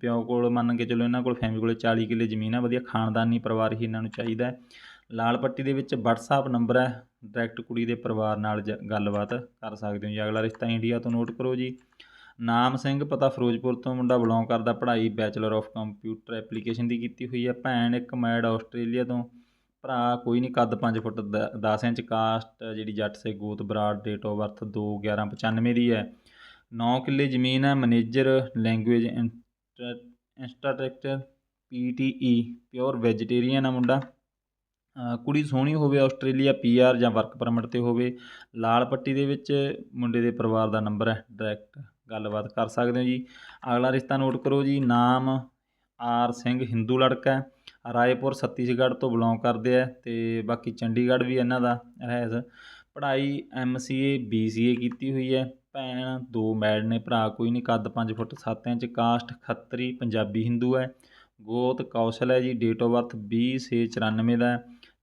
ਪਿਓ ਕੋਲ ਮੰਨ ਕੇ ਚਲੋ ਇਹਨਾਂ ਕੋਲ ਫੈਮਿਲੀ ਕੋਲ 40 ਕਿੱਲੇ ਜ਼ਮੀਨ ਹੈ ਵਧੀਆ ਖਾਨਦਾਨੀ ਪਰਿਵਾਰ ਹੀ ਇਹਨਾਂ ਨੂੰ ਚਾਹੀਦਾ ਹੈ। ਲਾਲ ਪੱਟੀ ਦੇ ਵਿੱਚ WhatsApp ਨੰਬਰ ਹੈ ਡਾਇਰੈਕਟ ਕੁੜੀ ਦੇ ਪਰਿਵਾਰ ਨਾਲ ਜ- ਗੱਲਬਾਤ ਕਰ ਸਕਦੇ ਹੋ ਜੀ। ਅਗਲਾ ਰਿਸ਼ਤਾ ਇੰਡੀਆ ਤੋਂ ਨੋਟ ਕਰੋ ਜੀ। ਨਾਮ ਸਿੰਘ, ਪਤਾ ਫਿਰੋਜ਼ਪੁਰ ਤੋਂ ਮੁੰਡਾ ਬਿਲੋਂਗ ਕਰਦਾ, ਪੜ੍ਹਾਈ ਬੈਚਲਰ ਆਫ ਕੰਪਿਊਟਰ ਐਪਲੀਕੇਸ਼ਨ ਦੀ ਕੀਤੀ ਹੋਈ ਹੈ। ਭੈਣ ਇੱਕ ਮੈਡ ਆਸਟ੍ਰੇਲੀਆ ਤੋਂ, ਭਰਾ ਕੋਈ ਨਹੀਂ, ਕੱਦ 5 ਫੁੱਟ 10 ਇੰਚ ਕਾਸਟ ਜਿਹੜੀ ਜੱਟ ਸੇ, ਗੋਤ ਬਰਾੜ ਡੇਟ ਆਫ ਬਰਥ 2 11 95 ਦੀ ਹੈ। 9 ਕਿੱਲੇ ਜ਼ਮੀਨ ਹੈ manager language ਟਰੈ instructor P T E, pure vegetarian ਆ ਮੁੰਡਾ। ਕੁੜੀ ਸੋਹਣੀ ਹੋਵੇ ਆਸਟ੍ਰੇਲੀਆ ਪੀ ਆਰ ਜਾਂ ਵਰਕ ਪਰਮਿਟ ਤੇ ਹੋਵੇ, ਲਾਲ ਪੱਟੀ ਦੇ ਵਿੱਚ ਮੁੰਡੇ ਦੇ ਪਰਿਵਾਰ ਦਾ ਨੰਬਰ ਹੈ, ਡਾਇਰੈਕਟ ਗੱਲਬਾਤ ਕਰ ਸਕਦੇ ਹੋ ਜੀ। ਅਗਲਾ ਰਿਸ਼ਤਾ ਨੋਟ ਕਰੋ ਜੀ, ਨਾਮ ਆਰ ਸਿੰਘ ਹਿੰਦੂ ਲੜਕਾ ਰਾਏਪੁਰ, ਛੱਤੀਸਗੜ੍ਹ ਤੋਂ ਬਿਲੋਂਗ ਕਰਦੇ ਹੈ ਅਤੇ ਬਾਕੀ ਚੰਡੀਗੜ੍ਹ ਵੀ ਇਹਨਾਂ ਦਾ ਰਿਹਾਇਸ਼ ਪੜ੍ਹਾਈ ਐਮ ਸੀ ਏ, ਬੀ ਸੀ ਏ ਕੀਤੀ ਹੋਈ ਹੈ। ਭੈਣ, ਦੋ ਮੈਡ ਨੇ ਭਰਾ, ਕੋਈ ਨਹੀਂ ਕੱਦ ਪੰਜ ਫੁੱਟ ਸੱਤ ਇੰਚ, ਕਾਸਟ ਖੱਤਰੀ ਪੰਜਾਬੀ ਹਿੰਦੂ ਹੈ। ਗੋਤ ਕੌਸ਼ਲ ਹੈ ਜੀ ਡੇਟ ਆਫ ਬਰਥ ਵੀਹ ਛੇ ਚੁਰਾਨਵੇਂ ਦਾ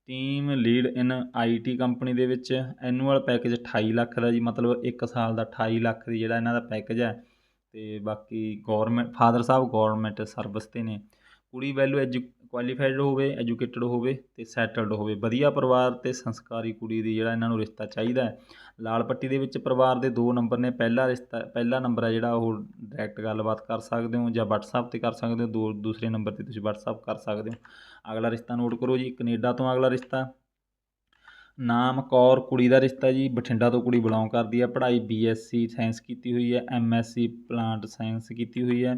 team lead in I T company ਦੇ ਵਿੱਚ ਐਨੂਅਲ ਪੈਕੇਜ 28 ਲੱਖ ਦਾ ਜੀ, ਮਤਲਬ ਇੱਕ ਸਾਲ ਦਾ 28 ਲੱਖ ਦੀ ਜਿਹੜਾ ਇਹਨਾਂ ਦਾ ਪੈਕੇਜ ਹੈ। ਅਤੇ ਬਾਕੀ ਗੌਰਮੈਂਟ ਫਾਦਰ ਸਾਹਿਬ ਗੌਰਮੈਂਟ ਸਰਵਿਸ 'ਤੇ ਨੇ। ਕੁੜੀ ਵੈਲਿਊ ਐਜੂ ਕੁਆਲੀਫਾਈਡ ਹੋਵੇ ਐਜੂਕੇਟਡ ਹੋਵੇ ਅਤੇ ਸੈਟਲਡ ਹੋਵੇ। ਵਧੀਆ ਪਰਿਵਾਰ ਅਤੇ ਸੰਸਕਾਰੀ ਕੁੜੀ ਦੀ ਜਿਹੜਾ ਇਹਨਾਂ ਨੂੰ ਰਿਸ਼ਤਾ ਚਾਹੀਦਾ ਹੈ। ਲਾਲ ਪੱਟੀ ਦੇ ਵਿੱਚ ਪਰਿਵਾਰ ਦੇ ਦੋ ਨੰਬਰ ਨੇ। ਪਹਿਲਾ ਰਿਸ਼ਤਾ, ਪਹਿਲਾ ਨੰਬਰ ਹੈ ਜਿਹੜਾ ਉਹ ਡਾਇਰੈਕਟ ਗੱਲਬਾਤ ਕਰ ਸਕਦੇ ਹੋ ਜਾਂ ਵਟਸਐਪ 'ਤੇ ਕਰ ਸਕਦੇ ਹੋ। ਦੋ, ਦੂਸਰੇ ਨੰਬਰ 'ਤੇ ਤੁਸੀਂ ਵਟਸਐਪ ਕਰ ਸਕਦੇ ਹੋ। ਅਗਲਾ ਰਿਸ਼ਤਾ ਨੋਟ ਕਰੋ ਜੀ। ਕੈਨੇਡਾ ਤੋਂ ਅਗਲਾ ਰਿਸ਼ਤਾ। ਨਾਮ ਕੌਰ ਕੁੜੀ ਦਾ ਰਿਸ਼ਤਾ ਜੀ। ਬਠਿੰਡਾ ਤੋਂ ਕੁੜੀ ਬਿਲੋਂਗ ਕਰਦੀ ਹੈ। ਪੜ੍ਹਾਈ ਬੀਐਸਸੀ ਸਾਇੰਸ ਕੀਤੀ ਹੋਈ ਹੈ। ਐਮਐਸਸੀ ਪਲਾਂਟ ਸਾਇੰਸ ਕੀਤੀ ਹੋਈ ਹੈ।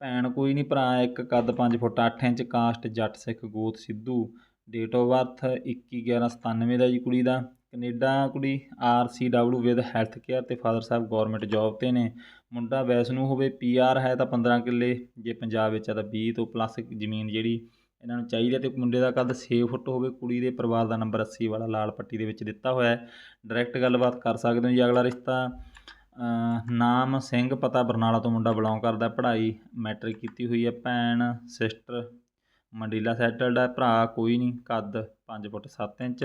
ਭੈਣ ਕੋਈ ਨਹੀਂ ਭਰਾ, ਇੱਕ ਕੱਦ 5 foot 8 inch caste, Jatt Sikh, ਗੋਤ ਸਿੱਧੂ। ਡੇਟ ਆਫ ਬਰਥ 21 11 97 ਦਾ ਜੀ ਕੁੜੀ ਦਾ। ਕੈਨੇਡਾ ਕੁੜੀ R C W with health care ਤੇ ਫਾਦਰ ਸਾਹਿਬ ਗਵਰਨਮੈਂਟ ਜੌਬ ਤੇ ਨੇ। ਮੁੰਡਾ ਵੈਸਨੂੰ ਹੋਵੇ ਪੀਆਰ ਹੈ ਤਾਂ 15 ਕਿੱਲੇ। ਜੇ ਪੰਜਾਬ ਵਿੱਚ ਆ ਤਾਂ 20 ਤੋਂ ਪਲੱਸ ਜ਼ਮੀਨ ਜਿਹੜੀ ਇਹਨਾਂ ਨੂੰ ਚਾਹੀਦੀ ਹੈ ਤੇ ਮੁੰਡੇ ਦਾ ਕੱਦ 6 ਫੁੱਟ ਹੋਵੇ, ਕੁੜੀ ਦੇ ਪਰਿਵਾਰ ਦਾ ਨੰਬਰ 80 ਵਾਲਾ ਲਾਲ ਪੱਟੀ ਦੇ ਵਿੱਚ ਦਿੱਤਾ ਹੋਇਆ ਹੈ। ਡਾਇਰੈਕਟ ਗੱਲਬਾਤ ਕਰ ਸਕਦੇ ਹੋ ਜੀ ਅਗਲਾ ਰਿਸ਼ਤਾ। ਨਾਮ ਸਿੰਘ, ਪਤਾ ਬਰਨਾਲਾ ਤੋਂ ਮੁੰਡਾ ਬਿਲੋਂਗ ਕਰਦਾ, ਪੜ੍ਹਾਈ ਮੈਟ੍ਰਿਕ ਕੀਤੀ ਹੋਈ ਹੈ, ਭੈਣ ਸਿਸਟਰ ਮੰਡੀਲਾ ਸੈਟਲਡ ਹੈ, ਭਰਾ ਕੋਈ ਨਹੀਂ, ਕੱਦ 5 foot 7 inch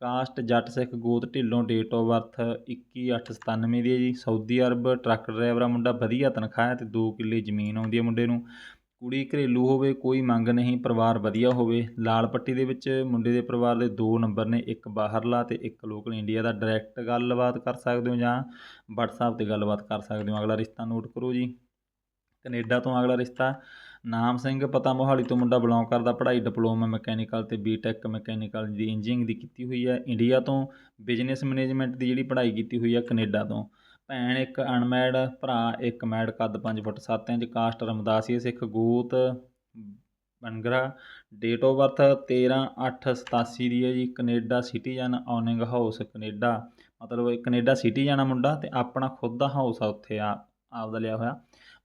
caste Jatt, Sikh, ਗੋਤ, ਢਿੱਲੋਂ ਡੇਟ ਆਫ ਬਰਥ 21897 ਦੀ ਹੈ ਜੀ, ਸਾਊਦੀ ਅਰਬ ਟਰੱਕ ਡਰਾਈਵਰ ਆ ਮੁੰਡਾ, ਵਧੀਆ ਤਨਖਾਹ ਹੈ ਤੇ 2 ਕਿੱਲੇ ਜ਼ਮੀਨ ਆਉਂਦੀ ਹੈ ਮੁੰਡੇ ਨੂੰ। ਕੁੜੀ ਘਰੇਲੂ ਹੋਵੇ, ਕੋਈ ਮੰਗ ਨਹੀਂ, ਪਰਿਵਾਰ ਵਧੀਆ ਹੋਵੇ। ਲਾਲ ਪੱਟੀ ਦੇ ਵਿੱਚ ਮੁੰਡੇ ਦੇ ਪਰਿਵਾਰ ਦੇ ਦੋ ਨੰਬਰ ਨੇ, ਇੱਕ ਬਾਹਰਲਾ ਤੇ ਇੱਕ ਲੋਕਲ ਇੰਡੀਆ ਦਾ। ਡਾਇਰੈਕਟ ਗੱਲਬਾਤ ਕਰ ਸਕਦੇ ਹੋ ਜਾਂ ਵਟਸਐਪ ਤੇ ਗੱਲਬਾਤ ਕਰ ਸਕਦੇ ਹੋ? ਅਗਲਾ ਰਿਸ਼ਤਾ ਨੋਟ ਕਰੋ ਜੀ। ਕੈਨੇਡਾ ਤੋਂ ਅਗਲਾ ਰਿਸ਼ਤਾ। ਨਾਮ ਸਿੰਘ ਪਤਾ ਮੋਹਾਲੀ ਤੋਂ ਮੁੰਡਾ ਬਿਲੋਂਗ ਕਰਦਾ। ਪੜ੍ਹਾਈ ਡਿਪਲੋਮਾ ਮਕੈਨੀਕਲ ਤੇ ਬੀਟੈਕ ਮਕੈਨੀਕਲ ਦੀ ਇੰਜੀਨੀਅਰਿੰਗ ਦੀ ਕੀਤੀ ਹੋਈ ਹੈ। ਇੰਡੀਆ ਤੋਂ ਬਿਜ਼ਨਸ ਮੈਨੇਜਮੈਂਟ ਦੀ ਜਿਹੜੀ ਪੜ੍ਹਾਈ ਕੀਤੀ ਹੋਈ ਹੈ ਕੈਨੇਡਾ ਤੋਂ। ਭੈਣ ਇੱਕ ਅਨਮੈਡ ਭਰਾ ਇੱਕ ਮੈਡ ਕੱਦ 5 foot 7 inch caste Ramdasia Sikh ਗੋਤ ਬਨਗਰਾ ਡੇਟ ਆਫ ਬਰਥ 13 8 87 ਦੀ ਹੈ ਜੀ, Canada citizen owning house Canada, ਮਤਲਬ ਇਹ ਕੈਨੇਡਾ ਸਿਟੀਜ਼ਨ ਆ ਮੁੰਡਾ ਤੇ ਆਪਣਾ ਖੁਦ ਦਾ ਹਾਊਸ ਆ ਉੱਥੇ ਆ ਆਪਦਾ ਲਿਆ ਹੋਇਆ।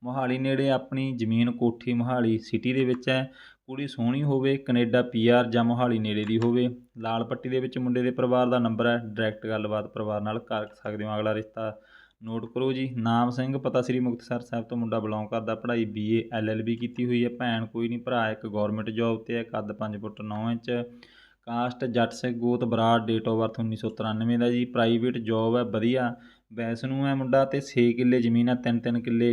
ਮੋਹਾਲੀ ਨੇੜੇ ਆਪਣੀ ਜ਼ਮੀਨ ਕੋਠੀ ਮੋਹਾਲੀ ਸਿਟੀ ਦੇ ਵਿੱਚ ਹੈ, ਕੁੜੀ ਸੋਹਣੀ ਹੋਵੇ, ਕੈਨੇਡਾ ਪੀਆਰ ਜਾਂ ਮੋਹਾਲੀ ਨੇੜੇ ਦੀ ਹੋਵੇ, ਲਾਲ ਪੱਟੀ ਦੇ ਵਿੱਚ ਮੁੰਡੇ ਦੇ ਪਰਿਵਾਰ ਦਾ ਨੰਬਰ ਹੈ ਡਾਇਰੈਕਟ ਗੱਲਬਾਤ ਪਰਿਵਾਰ ਨਾਲ ਕਰ ਸਕਦੇ ਹੋ, ਅਗਲਾ ਰਿਸ਼ਤਾ ਨੋਟ ਕਰੋ ਜੀ। ਨਾਮ ਸਿੰਘ, ਪਤਾ ਸ੍ਰੀ ਮੁਕਤਸਰ ਸਾਹਿਬ ਤੋਂ ਮੁੰਡਾ ਬਿਲੋਂਗ ਕਰਦਾ, ਪੜ੍ਹਾਈ ਬੀਏ ਐਲਐਲਬੀ ਕੀਤੀ ਹੋਈ ਹੈ। ਭੈਣ ਕੋਈ ਨਹੀਂ, ਭਰਾ ਇੱਕ ਗਵਰਨਮੈਂਟ ਜੌਬ ਤੇ ਹੈ, ਕੱਦ 5 ਫੁੱਟ 9 ਇੰਚ। ਕਾਸਟ ਜੱਟ ਸਿੰਘ ਗੋਤ ਬਰਾੜ ਡੇਟ ਆਫ ਬਰਥ 1993 ਦਾ ਜੀ। ਪ੍ਰਾਈਵੇਟ ਜੌਬ ਹੈ, ਵਧੀਆ। ਬੈਸ ਨੂੰ ਹੈ ਮੁੰਡਾ ਤੇ 6 ਕਿੱਲੇ ਜ਼ਮੀਨ ਹੈ, ਤਿੰਨ ਤਿੰਨ ਕਿੱਲੇ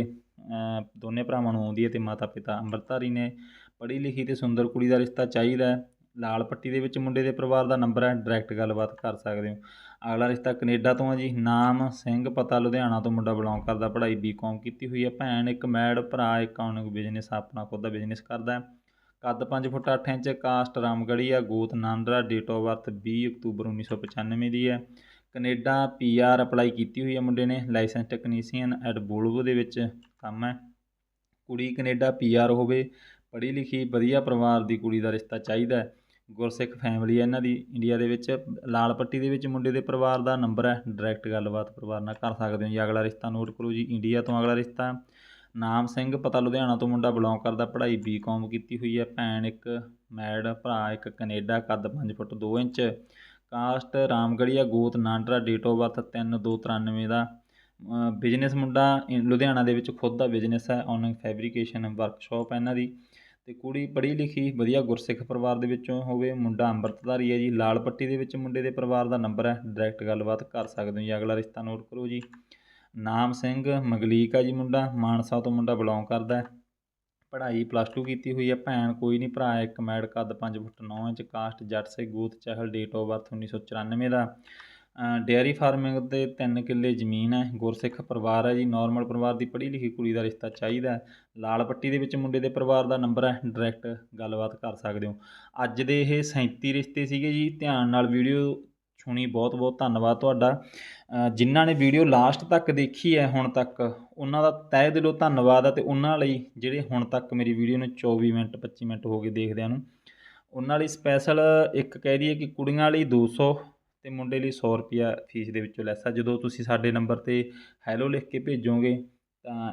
ਦੋਨੇ ਭਰਾਵਾਂ ਨੂੰ ਆਉਂਦੀ ਹੈ ਤੇ ਮਾਤਾ ਪਿਤਾ ਅੰਮ੍ਰਿਤਧਾਰੀ ਨੇ। ਪੜ੍ਹੀ ਲਿਖੀ ਤੇ ਸੁੰਦਰ ਕੁੜੀ ਦਾ ਰਿਸ਼ਤਾ ਚਾਹੀਦਾ ਹੈ। ਲਾਲ ਪੱਟੀ ਦੇ ਵਿੱਚ ਮੁੰਡੇ ਦੇ ਪਰਿਵਾਰ ਦਾ ਨੰਬਰ ਹੈ ਡਾਇਰੈਕਟ ਗੱਲਬਾਤ ਕਰ ਸਕਦੇ ਹੋ। ਅਗਲਾ ਰਿਸ਼ਤਾ ਕੈਨੇਡਾ ਤੋਂ ਹੈ ਜੀ। ਨਾਮ ਸਿੰਘ, ਪਤਾ ਲੁਧਿਆਣਾ ਤੋਂ ਮੁੰਡਾ ਬਿਲੋਂਗ ਕਰਦਾ, ਪੜ੍ਹਾਈ ਬੀਕਾਮ ਕੀਤੀ ਹੋਈ ਹੈ। ਭੈਣ ਇੱਕ ਮੈਡ ਭਰਾ ਇੱਕ ਆਨਲਾਈਨ ਬਿਜ਼ਨਸ ਆਪਣਾ ਖੁਦ ਦਾ ਬਿਜ਼ਨਸ ਕਰਦਾ ਕੱਦ 5 ਫੁੱਟ 8 ਇੰਚ, ਕਾਸਟ ਰਾਮਗੜੀ ਆ ਗੋਤ ਨਾਂਦਰਾ ਡੇਟ ਆਫ ਬਰਥ 20 ਅਕਤੂਬਰ 1995 ਦੀ ਹੈ। ਕੈਨੇਡਾ ਪੀਆਰ ਅਪਲਾਈ ਕੀਤੀ ਹੋਈ ਹੈ ਮੁੰਡੇ ਨੇ। ਲਾਇਸੈਂਸ ਟੈਕਨੀਸ਼ੀਅਨ ਐਟ ਬੋਲਵੋ ਦੇ ਵਿੱਚ ਕੰਮ ਹੈ। ਕੁੜੀ ਕੈਨੇਡਾ ਪੀਆਰ ਹੋਵੇ, ਪੜ੍ਹੀ ਲਿਖੀ, ਵਧੀਆ ਪਰਿਵਾਰ ਦੀ ਕੁੜੀ ਦਾ ਰਿਸ਼ਤਾ ਚਾਹੀਦਾ ਹੈ। ਗੁਰਸਿੱਖ ਫੈਮਿਲੀ ਹੈ ਇਹਨਾਂ ਦੀ ਇੰਡੀਆ ਦੇ ਵਿੱਚ। ਲਾਲ ਪੱਟੀ ਦੇ ਵਿੱਚ ਮੁੰਡੇ ਦੇ ਪਰਿਵਾਰ ਦਾ ਨੰਬਰ ਹੈ। ਡਾਇਰੈਕਟ ਗੱਲਬਾਤ ਪਰਿਵਾਰ ਨਾਲ ਕਰ ਸਕਦੇ ਹੋ ਜੀ। ਅਗਲਾ ਰਿਸ਼ਤਾ ਨੋਟ ਕਰੋ ਜੀ। ਇੰਡੀਆ ਤੋਂ ਅਗਲਾ ਰਿਸ਼ਤਾ। ਨਾਮ ਸਿੰਘ, ਪਤਾ ਲੁਧਿਆਣਾ ਤੋਂ ਮੁੰਡਾ ਬਿਲੋਂਗ ਕਰਦਾ। ਪੜ੍ਹਾਈ ਬੀਕਾਮ ਕੀਤੀ ਹੋਈ ਹੈ। ਭੈਣ ਇੱਕ ਮੈਡ ਭਰਾ ਇੱਕ ਕੈਨੇਡਾ, ਕੱਦ 5 ਫੁੱਟ 2 ਇੰਚ। ਕਾਸਟ ਰਾਮਗੜੀਆ ਗੋਤ ਨਾਂਡਰਾ ਡੇਟ ਆਫ ਬਰਥ 3 2 93 ਦਾ। ਬਿਜ਼ਨਸ ਮੁੰਡਾ ਲੁਧਿਆਣਾ ਦੇ ਵਿੱਚ ਖੁਦ ਦਾ ਬਿਜ਼ਨਸ ਹੈ। ਔਨਲਾਈਨ ਫੈਬਰੀਕੇਸ਼ਨ ਵਰਕਸ਼ਾਪ ਹੈ ਇਹਨਾਂ ਦੀ। ਤੇ ਕੁੜੀ ਪੜ੍ਹੀ ਲਿਖੀ ਵਧੀਆ ਗੁਰਸਿੱਖ ਪਰਿਵਾਰ ਦੇ ਵਿੱਚੋਂ ਹੋਵੇ, ਮੁੰਡਾ ਅੰਮ੍ਰਿਤਧਾਰੀ ਹੈ ਜੀ, ਲਾਲ ਪੱਟੀ ਦੇ ਵਿੱਚ ਮੁੰਡੇ ਦੇ ਪਰਿਵਾਰ ਦਾ ਨੰਬਰ ਹੈ ਡਾਇਰੈਕਟ ਗੱਲਬਾਤ ਕਰ ਸਕਦੇ ਹੋ ਜੀ, ਅਗਲਾ ਰਿਸ਼ਤਾ ਨੋਟ ਕਰੋ ਜੀ। ਨਾਮ ਸਿੰਘ, ਮਗਲੀਕ ਆ ਜੀ ਮੁੰਡਾ, ਮਾਨਸਾ ਤੋਂ ਮੁੰਡਾ ਬਿਲੋਂਗ ਕਰਦਾ ਹੈ। ਪੜ੍ਹਾਈ ਪਲੱਸ 2 ਕੀਤੀ ਹੋਈ ਹੈ, ਭੈਣ ਕੋਈ ਨਹੀਂ, ਭਰਾ ਇੱਕ ਮੈਡ ਕੱਦ 5 ਫੁੱਟ 9 ਇੰਚ ਕਾਸਟ ਜੱਟ ਸੇ ਗੋਤ, ਚਹਿਲ ਡੇਟ ਆਫ ਬਰਥ 1994 ਦਾ। ਡੇਅਰੀ ਫਾਰਮਿੰਗ ਤੇ 3 ਕਿੱਲੇ ਜ਼ਮੀਨ ਹੈ, ਗੁਰਸਿੱਖ ਪਰਿਵਾਰ ਹੈ ਜੀ ਨਾਰਮਲ ਪਰਿਵਾਰ ਦੀ ਪੜ੍ਹੀ ਲਿਖੀ ਕੁੜੀ ਦਾ ਰਿਸ਼ਤਾ ਚਾਹੀਦਾ ਲਾਲ ਪੱਟੀ ਦੇ ਵਿੱਚ ਮੁੰਡੇ ਦੇ ਪਰਿਵਾਰ ਦਾ ਨੰਬਰ ਹੈ ਡਾਇਰੈਕਟ ਗੱਲਬਾਤ ਕਰ ਸਕਦੇ ਹੋ। ਅੱਜ ਦੇ ਇਹ 37 ਰਿਸ਼ਤੇ ਸੀਗੇ ਜੀ, ਧਿਆਨ ਨਾਲ ਵੀਡੀਓ ਸੁਣੀ ਬਹੁਤ ਬਹੁਤ ਧੰਨਵਾਦ ਤੁਹਾਡਾ। ਜਿਨ੍ਹਾਂ ਨੇ ਵੀਡੀਓ ਲਾਸਟ ਤੱਕ ਦੇਖੀ ਹੈ ਹੁਣ ਤੱਕ, ਉਹਨਾਂ ਦਾ ਤਹਿ ਦਿਲੋਂ ਧੰਨਵਾਦ ਹੈ ਤੇ ਉਹਨਾਂ ਲਈ ਜਿਹੜੇ ਹੁਣ ਤੱਕ ਮੇਰੀ ਵੀਡੀਓ ਨੂੰ 24 ਮਿੰਟ 25 ਮਿੰਟ ਹੋ ਗਏ ਦੇਖਦਿਆਂ ਨੂੰ, ਉਹਨਾਂ ਲਈ ਸਪੈਸ਼ਲ ਇੱਕ ਕਹਿ ਦਈਏ ਕਿ ਕੁੜੀਆਂ ਲਈ 200 ਅਤੇ ਮੁੰਡੇ ਲਈ ਸੌ ਰੁਪਿਆ ਫੀਸ ਦੇ ਵਿੱਚੋਂ ਲੈਸ। ਆ ਜਦੋਂ ਤੁਸੀਂ ਸਾਡੇ ਨੰਬਰ ਤੇ ਹੈਲੋ ਲਿਖ ਕੇ ਭੇਜੋਗੇ, ਤਾਂ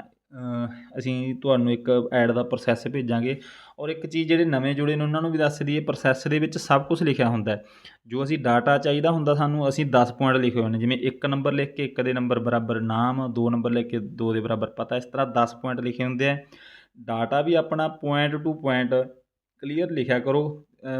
ਅਸੀਂ ਤੁਹਾਨੂੰ ਇੱਕ ਐਡ ਦਾ ਪ੍ਰੋਸੈਸ ਭੇਜਾਂਗੇ। ਔਰ ਇੱਕ ਚੀਜ਼ ਜਿਹੜੇ ਨਵੇਂ ਜੁੜੇ ਨੇ, ਉਹਨਾਂ ਨੂੰ ਵੀ ਦੱਸ ਦਈਏ ਪ੍ਰੋਸੈਸ ਦੇ ਵਿੱਚ ਸਭ ਕੁਝ ਲਿਖਿਆ ਹੁੰਦਾ ਜੋ ਅਸੀਂ ਡਾਟਾ ਚਾਹੀਦਾ ਹੁੰਦਾ ਸਾਨੂੰ, ਅਸੀਂ 10 ਪੁਆਇੰਟ ਲਿਖੇ ਹੋਏ ਨੇ। ਜਿਵੇਂ ਇੱਕ ਨੰਬਰ ਲਿਖ ਕੇ ਇੱਕ ਦੇ ਨੰਬਰ ਬਰਾਬਰ ਨਾਮ, ਦੋ ਨੰਬਰ ਲਿਖ ਕੇ ਦੋ ਦੇ ਬਰਾਬਰ ਪਤਾ, ਇਸ ਤਰ੍ਹਾਂ 10 ਪੁਆਇੰਟ ਲਿਖੇ ਹੁੰਦੇ ਆ। ਡਾਟਾ ਵੀ ਆਪਣਾ ਪੁਆਇੰਟ ਟੂ ਪੁਆਇੰਟ ਕਲੀਅਰ ਲਿਖਿਆ ਕਰੋ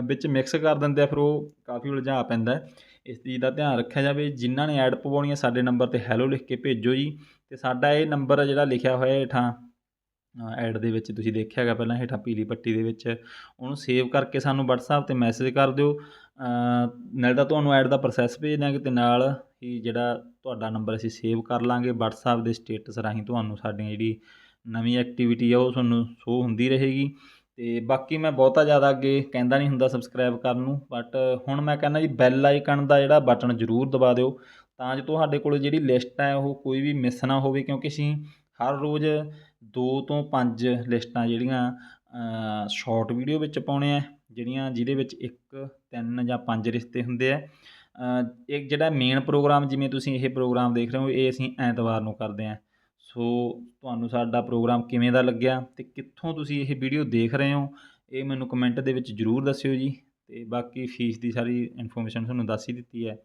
ਵਿੱਚ ਮਿਕਸ ਕਰ ਦਿੰਦੇ ਆ, ਫਿਰ ਉਹ ਕਾਫੀ ਉਲਝਾ ਪੈਂਦਾ ਹੈ। ਇਸ ਚੀਜ਼ ਦਾ ਧਿਆਨ ਰੱਖਿਆ ਜਾਵੇ। ਜਿਨ੍ਹਾਂ ਨੇ ਐਡ ਪਵਾਉਣੀ ਹੈ ਸਾਡੇ ਨੰਬਰ 'ਤੇ ਹੈਲੋ ਲਿਖ ਕੇ ਭੇਜੋ ਜੀ। ਅਤੇ ਸਾਡਾ ਇਹ ਨੰਬਰ ਜਿਹੜਾ ਲਿਖਿਆ ਹੋਇਆ ਹੇਠਾਂ ਐਡ ਦੇ ਵਿੱਚ ਤੁਸੀਂ ਦੇਖਿਆ ਹੈਗਾ ਪਹਿਲਾਂ ਹੇਠਾਂ ਪੀਲੀ ਪੱਟੀ ਦੇ ਵਿੱਚ। ਉਹਨੂੰ ਸੇਵ ਕਰਕੇ ਸਾਨੂੰ WhatsApp 'ਤੇ ਮੈਸੇਜ ਕਰ ਦਿਓ। ਅ, ਨਾਲੇ ਤਾਂ ਤੁਹਾਨੂੰ ਐਡ ਦਾ ਪ੍ਰੋਸੈਸ ਭੇਜ ਦਿਆਂਗੇ ਅਤੇ ਨਾਲ ਹੀ ਜਿਹੜਾ ਤੁਹਾਡਾ ਨੰਬਰ ਅਸੀਂ ਸੇਵ ਕਰ ਲਾਂਗੇ। WhatsApp ਦੇ ਸਟੇਟਸ ਰਾਹੀਂ ਤੁਹਾਨੂੰ ਸਾਡੀ ਜਿਹੜੀ ਨਵੀਂ ਐਕਟੀਵਿਟੀ ਆ ਉਹ ਤੁਹਾਨੂੰ ਸ਼ੋ ਹੁੰਦੀ ਰਹੇਗੀ। ਅਤੇ ਬਾਕੀ ਮੈਂ ਬਹੁਤਾ ਜ਼ਿਆਦਾ ਅੱਗੇ ਕਹਿੰਦਾ ਨਹੀਂ ਹੁੰਦਾ ਸਬਸਕ੍ਰਾਈਬ ਕਰਨ ਨੂੰ ਬਟ ਹੁਣ ਮੈਂ ਕਹਿੰਦਾ ਜੀ ਬੈਲ ਆਈਕਨ ਦਾ ਜਿਹੜਾ ਬਟਨ ਜ਼ਰੂਰ ਦਬਾ ਦਿਓ, ਤਾਂ ਜੋ ਤੁਹਾਡੇ ਕੋਲ ਜਿਹੜੀ ਲਿਸਟ ਹੈ ਉਹ ਕੋਈ ਵੀ ਮਿਸ ਨਾ ਹੋਵੇ, ਕਿਉਂਕਿ ਅਸੀਂ ਹਰ ਰੋਜ਼ ਦੋ ਤੋਂ ਪੰਜ ਲਿਸਟਾਂ ਜਿਹੜੀਆਂ ਸ਼ਾਰਟ ਵੀਡੀਓ ਵਿੱਚ ਪਾਉਣੇ ਆ, ਜਿਹੜੀਆਂ ਜਿਹਦੇ ਵਿੱਚ ਇੱਕ, ਤਿੰਨ ਜਾਂ ਪੰਜ ਰਿਸ਼ਤੇ ਹੁੰਦੇ ਆ। ਇਹ ਜਿਹੜਾ ਮੇਨ ਪ੍ਰੋਗਰਾਮ ਜਿਵੇਂ ਤੁਸੀਂ ਇਹ ਪ੍ਰੋਗਰਾਮ ਦੇਖ ਰਹੇ ਹੋ, ਇਹ ਅਸੀਂ ਐਤਵਾਰ ਨੂੰ ਕਰਦੇ ਹਾਂ ਸੋ ਤੁਹਾਨੂੰ ਸਾਡਾ ਪ੍ਰੋਗਰਾਮ ਕਿਵੇਂ ਦਾ ਲੱਗਿਆ ਅਤੇ ਕਿੱਥੋਂ ਤੁਸੀਂ ਇਹ ਵੀਡੀਓ ਦੇਖ ਰਹੇ ਹੋ, ਇਹ ਮੈਨੂੰ ਕਮੈਂਟ ਦੇ ਵਿੱਚ ਜ਼ਰੂਰ ਦੱਸਿਓ ਜੀ ਅਤੇ ਬਾਕੀ ਫੀਸ ਦੀ ਸਾਰੀ ਇਨਫੋਰਮੇਸ਼ਨ ਤੁਹਾਨੂੰ ਦੱਸ ਹੀ ਦਿੱਤੀ ਹੈ।